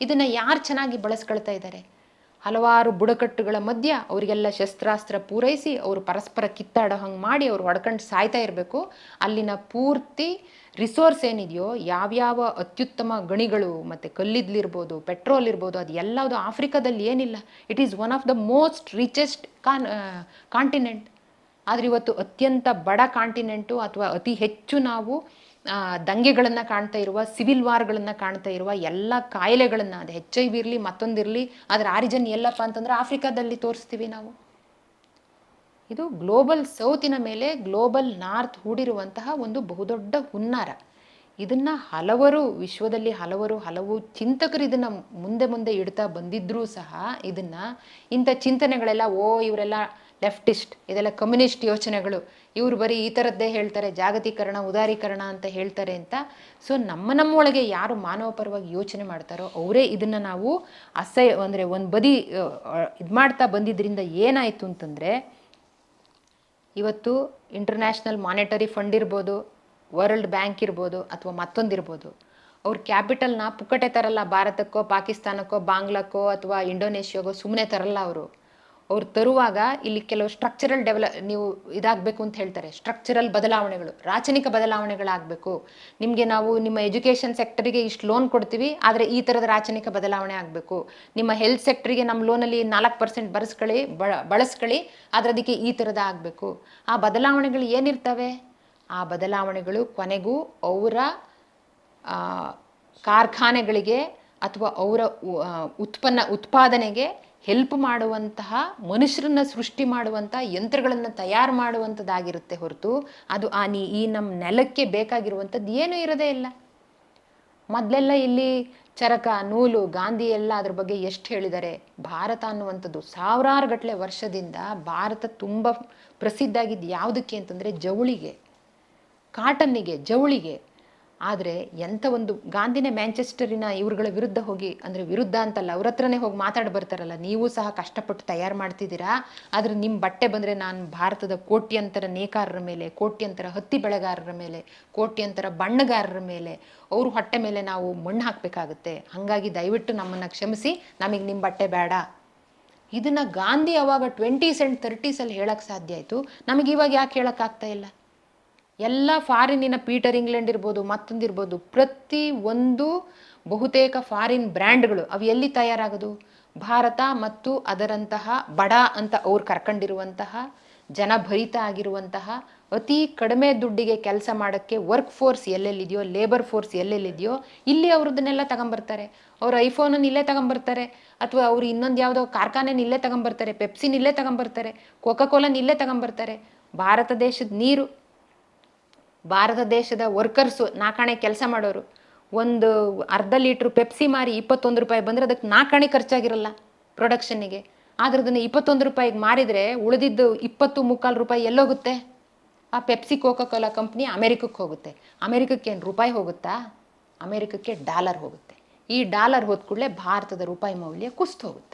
ಇದನ್ನು ಯಾರು ಚೆನ್ನಾಗಿ ಬಳಸ್ಕೊಳ್ತಾ ಇದ್ದಾರೆ ಹಲವಾರು ಬುಡಕಟ್ಟುಗಳ ಮಧ್ಯ ಅವರಿಗೆಲ್ಲ ಶಸ್ತ್ರಾಸ್ತ್ರ ಪೂರೈಸಿ ಅವರು ಪರಸ್ಪರ ಕಿತ್ತಾಡೋ ಹಂಗೆ ಮಾಡಿ ಅವ್ರು ಹೊಡ್ಕೊಂಡು ಸಾಯ್ತಾ ಇರಬೇಕು. ಅಲ್ಲಿನ ಪೂರ್ತಿ ರಿಸೋರ್ಸ್ ಏನಿದೆಯೋ, ಯಾವ್ಯಾವ ಅತ್ಯುತ್ತಮ ಗಣಿಗಳು ಮತ್ತು ಕಲ್ಲಿದ್ಲಿರ್ಬೋದು ಪೆಟ್ರೋಲ್ ಇರ್ಬೋದು, ಅದು ಎಲ್ಲದು ಆಫ್ರಿಕಾದಲ್ಲಿ ಏನಿಲ್ಲ. It is one of the most richest con continent ಆದರೆ ಇವತ್ತು ಅತ್ಯಂತ ಬಡ ಕಾಂಟಿನೆಂಟು ಅಥವಾ ಅತಿ ಹೆಚ್ಚು ನಾವು ದಂಗೆಗಳನ್ನು ಕಾಣ್ತಾ ಇರುವ ಸಿವಿಲ್ ವಾರ್ಗಳನ್ನು ಕಾಣ್ತಾ ಇರುವ ಎಲ್ಲ ಕಾಯಿಲೆಗಳನ್ನು, ಅದು ಹೆಚ್ ಐ ವಿ ಇರಲಿ ಮತ್ತೊಂದಿರಲಿ ಅದರ ಆರಿಜನ್ ಎಲ್ಲಪ್ಪ ಅಂತಂದ್ರೆ ಆಫ್ರಿಕಾದಲ್ಲಿ ತೋರಿಸ್ತೀವಿ ನಾವು. ಇದು ಗ್ಲೋಬಲ್ ಸೌತಿನ ಮೇಲೆ ಗ್ಲೋಬಲ್ ನಾರ್ತ್ ಹೂಡಿರುವಂತಹ ಒಂದು ಬಹುದೊಡ್ಡ ಹುನ್ನಾರ. ಇದನ್ನು ಹಲವರು, ವಿಶ್ವದಲ್ಲಿ ಹಲವರು, ಹಲವು ಚಿಂತಕರು ಇದನ್ನು ಮುಂದೆ ಮುಂದೆ ಇಡ್ತಾ ಬಂದಿದ್ರೂ ಸಹ ಇದನ್ನು ಇಂಥ ಚಿಂತನೆಗಳೆಲ್ಲ, ಓ, ಇವರೆಲ್ಲ ಲೆಫ್ಟಿಸ್ಟ್, ಇದೆಲ್ಲ ಕಮ್ಯುನಿಸ್ಟ್ ಯೋಚನೆಗಳು. ಇವರು ಬರೀ ಈ ಥರದ್ದೇ ಹೇಳ್ತಾರೆ, ಜಾಗತೀಕರಣ, ಉದಾರೀಕರಣ ಅಂತ ಹೇಳ್ತಾರೆ ಅಂತ. ಸೊ ನಮ್ಮ ನಮ್ಮೊಳಗೆ ಯಾರು ಮಾನವ ಪರವಾಗಿ ಯೋಚನೆ ಮಾಡ್ತಾರೋ, ಅವರೇ ಇದನ್ನು ನಾವು ಅಸಹ್ಯ, ಅಂದರೆ ಒಂದು ಬದಿ ಇದು ಮಾಡ್ತಾ ಬಂದಿದ್ದರಿಂದ ಏನಾಯಿತು ಅಂತಂದರೆ, ಇವತ್ತು ಇಂಟರ್ನ್ಯಾಷನಲ್ ಮಾನಿಟರಿ ಫಂಡ್ ಇರ್ಬೋದು, ವರ್ಲ್ಡ್ ಬ್ಯಾಂಕ್ ಇರ್ಬೋದು, ಅಥವಾ ಮತ್ತೊಂದಿರ್ಬೋದು ಅವ್ರ ಕ್ಯಾಪಿಟಲ್ನ ಪುಕ್ಕಟೆ ತರಲ್ಲ, ಭಾರತಕ್ಕೋ, ಪಾಕಿಸ್ತಾನಕ್ಕೋ, ಬಾಂಗ್ಲಾಕ್ಕೋ, ಅಥವಾ ಇಂಡೋನೇಷ್ಯಾಗೋ ಸುಮ್ಮನೆ ತರಲ್ಲ ಅವರು. ಅವ್ರು ತರುವಾಗ ಇಲ್ಲಿ ಕೆಲವು ಸ್ಟ್ರಕ್ಚರಲ್ ಡೆವಲ ನೀವು ಇದಾಗಬೇಕು ಅಂತ ಹೇಳ್ತಾರೆ. ಸ್ಟ್ರಕ್ಚರಲ್ ಬದಲಾವಣೆಗಳು, ರಾಚನಿಕ ಬದಲಾವಣೆಗಳಾಗಬೇಕು. ನಿಮಗೆ ನಾವು ನಿಮ್ಮ ಎಜುಕೇಷನ್ ಸೆಕ್ಟರಿಗೆ ಇಷ್ಟು ಲೋನ್ ಕೊಡ್ತೀವಿ, ಆದರೆ ಈ ಥರದ ರಾಚನಿಕ ಬದಲಾವಣೆ ಆಗಬೇಕು. ನಿಮ್ಮ ಹೆಲ್ತ್ ಸೆಕ್ಟರಿಗೆ ನಮ್ಮ ಲೋನಲ್ಲಿ ನಾಲ್ಕು ಪರ್ಸೆಂಟ್ ಬರೆಸ್ಕೊಳ್ಳಿ ಬ ಬಳಸ್ಕೊಳ್ಳಿ ಆದರೆ ಅದಕ್ಕೆ ಈ ಥರದ ಆಗಬೇಕು. ಆ ಬದಲಾವಣೆಗಳು ಏನಿರ್ತವೆ? ಆ ಬದಲಾವಣೆಗಳು ಕೊನೆಗೂ ಅವರ ಕಾರ್ಖಾನೆಗಳಿಗೆ ಅಥವಾ ಅವರ ಉತ್ಪನ್ನ, ಉತ್ಪಾದನೆಗೆ ಹೆಲ್ಪ್ ಮಾಡುವಂತಹ, ಮನುಷ್ಯರನ್ನ ಸೃಷ್ಟಿ ಮಾಡುವಂಥ ಯಂತ್ರಗಳನ್ನು ತಯಾರು ಮಾಡುವಂಥದ್ದಾಗಿರುತ್ತೆ ಹೊರತು ಅದು ಆ ನೀ, ಈ ನಮ್ಮ ನೆಲಕ್ಕೆ ಬೇಕಾಗಿರುವಂಥದ್ದು ಏನೂ ಇರೋದೇ ಇಲ್ಲ. ಮೊದಲೆಲ್ಲ ಇಲ್ಲಿ ಚರಕ, ನೂಲು, ಗಾಂಧಿ ಎಲ್ಲ ಅದ್ರ ಬಗ್ಗೆ ಎಷ್ಟು ಹೇಳಿದ್ದಾರೆ ಭಾರತ ಅನ್ನುವಂಥದ್ದು ಸಾವಿರಾರು ಗಟ್ಟಲೆ ವರ್ಷದಿಂದ ಭಾರತ ತುಂಬ ಪ್ರಸಿದ್ಧ ಆಗಿದ್ದು ಯಾವುದಕ್ಕೆ ಅಂತಂದರೆ ಜವಳಿಗೆ, ಕಾಟನ್ನಿಗೆ, ಜವಳಿಗೆ. ಆದರೆ ಎಂಥ ಒಂದು ಗಾಂಧಿನೇ ಮ್ಯಾಂಚೆಸ್ಟರಿನ ಇವ್ರುಗಳ ವಿರುದ್ಧ ಹೋಗಿ, ಅಂದರೆ ವಿರುದ್ಧ ಅಂತಲ್ಲ, ಅವ್ರ ಹತ್ರನೇ ಹೋಗಿ ಮಾತಾಡಿ ಬರ್ತಾರಲ್ಲ, ನೀವು ಸಹ ಕಷ್ಟಪಟ್ಟು ತಯಾರು ಮಾಡ್ತಿದ್ದೀರಾ? ಆದರೆ ನಿಮ್ಮ ಬಟ್ಟೆ ಬಂದರೆ ನಾನು ಭಾರತದ ಕೋಟ್ಯಂತರ ನೇಕಾರರ ಮೇಲೆ, ಕೋಟ್ಯಂತರ ಹತ್ತಿ ಬೆಳೆಗಾರರ ಮೇಲೆ, ಕೋಟ್ಯಂತರ ಬಣ್ಣಗಾರರ ಮೇಲೆ, ಅವ್ರ ಹೊಟ್ಟೆ ಮೇಲೆ ನಾವು ಮಣ್ಣು ಹಾಕಬೇಕಾಗುತ್ತೆ. ಹಾಗಾಗಿ ದಯವಿಟ್ಟು ನಮ್ಮನ್ನು ಕ್ಷಮಿಸಿ, ನಮಗೆ ನಿಮ್ಮ ಬಟ್ಟೆ ಬೇಡ. ಇದನ್ನು ಗಾಂಧಿ ಅವಾಗ ಟ್ವೆಂಟೀಸ್ ಆ್ಯಂಡ್ ಥರ್ಟೀಸಲ್ಲಿ ಹೇಳೋಕ್ಕೆ ಸಾಧ್ಯ ಆಯಿತು. ನಮಗೆ ಇವಾಗ ಯಾಕೆ ಹೇಳೋಕ್ಕಾಗ್ತಾ ಇಲ್ಲ? ಎಲ್ಲ ಫಾರಿನ್ನಿನ ಪೀಟರ್ ಇಂಗ್ಲೆಂಡ್ ಇರ್ಬೋದು ಮತ್ತೊಂದಿರ್ಬೋದು ಪ್ರತಿ ಒಂದು ಬಹುತೇಕ ಫಾರಿನ್ ಬ್ರ್ಯಾಂಡ್ಗಳು ಅವು ಎಲ್ಲಿ ತಯಾರಾಗೋದು? ಭಾರತ ಮತ್ತು ಅದರಂತಹ ಬಡ ಅಂತ ಅವ್ರು ಕರ್ಕೊಂಡಿರುವಂತಹ ಜನಭರಿತ ಆಗಿರುವಂತಹ, ಅತಿ ಕಡಿಮೆ ದುಡ್ಡಿಗೆ ಕೆಲಸ ಮಾಡೋಕ್ಕೆ ವರ್ಕ್ ಫೋರ್ಸ್ ಎಲ್ಲೆಲ್ಲಿದೆಯೋ ಲೇಬರ್ ಫೋರ್ಸ್ ಎಲ್ಲೆಲ್ಲಿದೆಯೋ, ಇಲ್ಲಿ ಅವ್ರದನ್ನೆಲ್ಲ ತಗೊಂಬರ್ತಾರೆ. ಅವ್ರ ಐಫೋನನ್ನು ಇಲ್ಲೇ ತಗೊಂಬರ್ತಾರೆ, ಅಥವಾ ಅವ್ರು ಇನ್ನೊಂದು ಯಾವುದೋ ಕಾರ್ಖಾನೆನ ಇಲ್ಲೇ ತಗೊಂಬರ್ತಾರೆ ಪೆಪ್ಸಿನ ಇಲ್ಲೇ ತಗೊಂಬರ್ತಾರೆ ಕೋಕಾ ಇಲ್ಲೇ ತಗೊಂಬರ್ತಾರೆ. ಭಾರತ ದೇಶದ ನೀರು ಭಾರತ ದೇಶದ ವರ್ಕರ್ಸು ನಾಲ್ಕಾಣೆ ಕೆಲಸ ಮಾಡೋರು. ಒಂದು ಅರ್ಧ ಲೀಟ್ರ್ ಪೆಪ್ಸಿ ಮಾರಿ ಇಪ್ಪತ್ತೊಂದು ರೂಪಾಯಿ ಬಂದರೆ ಅದಕ್ಕೆ ನಾಲ್ಕಾಣೆ ಖರ್ಚಾಗಿರಲ್ಲ ಪ್ರೊಡಕ್ಷನ್ನಿಗೆ ಆದ್ರೆ ಅದನ್ನು ಇಪ್ಪತ್ತೊಂದು ರೂಪಾಯಿಗೆ ಮಾರಿದರೆ ಉಳಿದಿದ್ದು ಇಪ್ಪತ್ತು ಮುಕ್ಕಾಲು ರೂಪಾಯಿ ಎಲ್ಲೋಗುತ್ತೆ? ಆ ಪೆಪ್ಸಿ ಕೋಕಾ ಕೋಲಾ ಕಂಪ್ನಿ ಅಮೆರಿಕಕ್ಕೆ ಹೋಗುತ್ತೆ. ಅಮೆರಿಕಕ್ಕೆ ಏನು ರೂಪಾಯಿ ಹೋಗುತ್ತಾ? ಅಮೆರಿಕಕ್ಕೆ ಡಾಲರ್ ಹೋಗುತ್ತೆ. ಈ ಡಾಲರ್ ಹೋದ ಕೂಡಲೇ ಭಾರತದ ರೂಪಾಯಿ ಮೌಲ್ಯ ಕುಸ್ತು ಹೋಗುತ್ತೆ.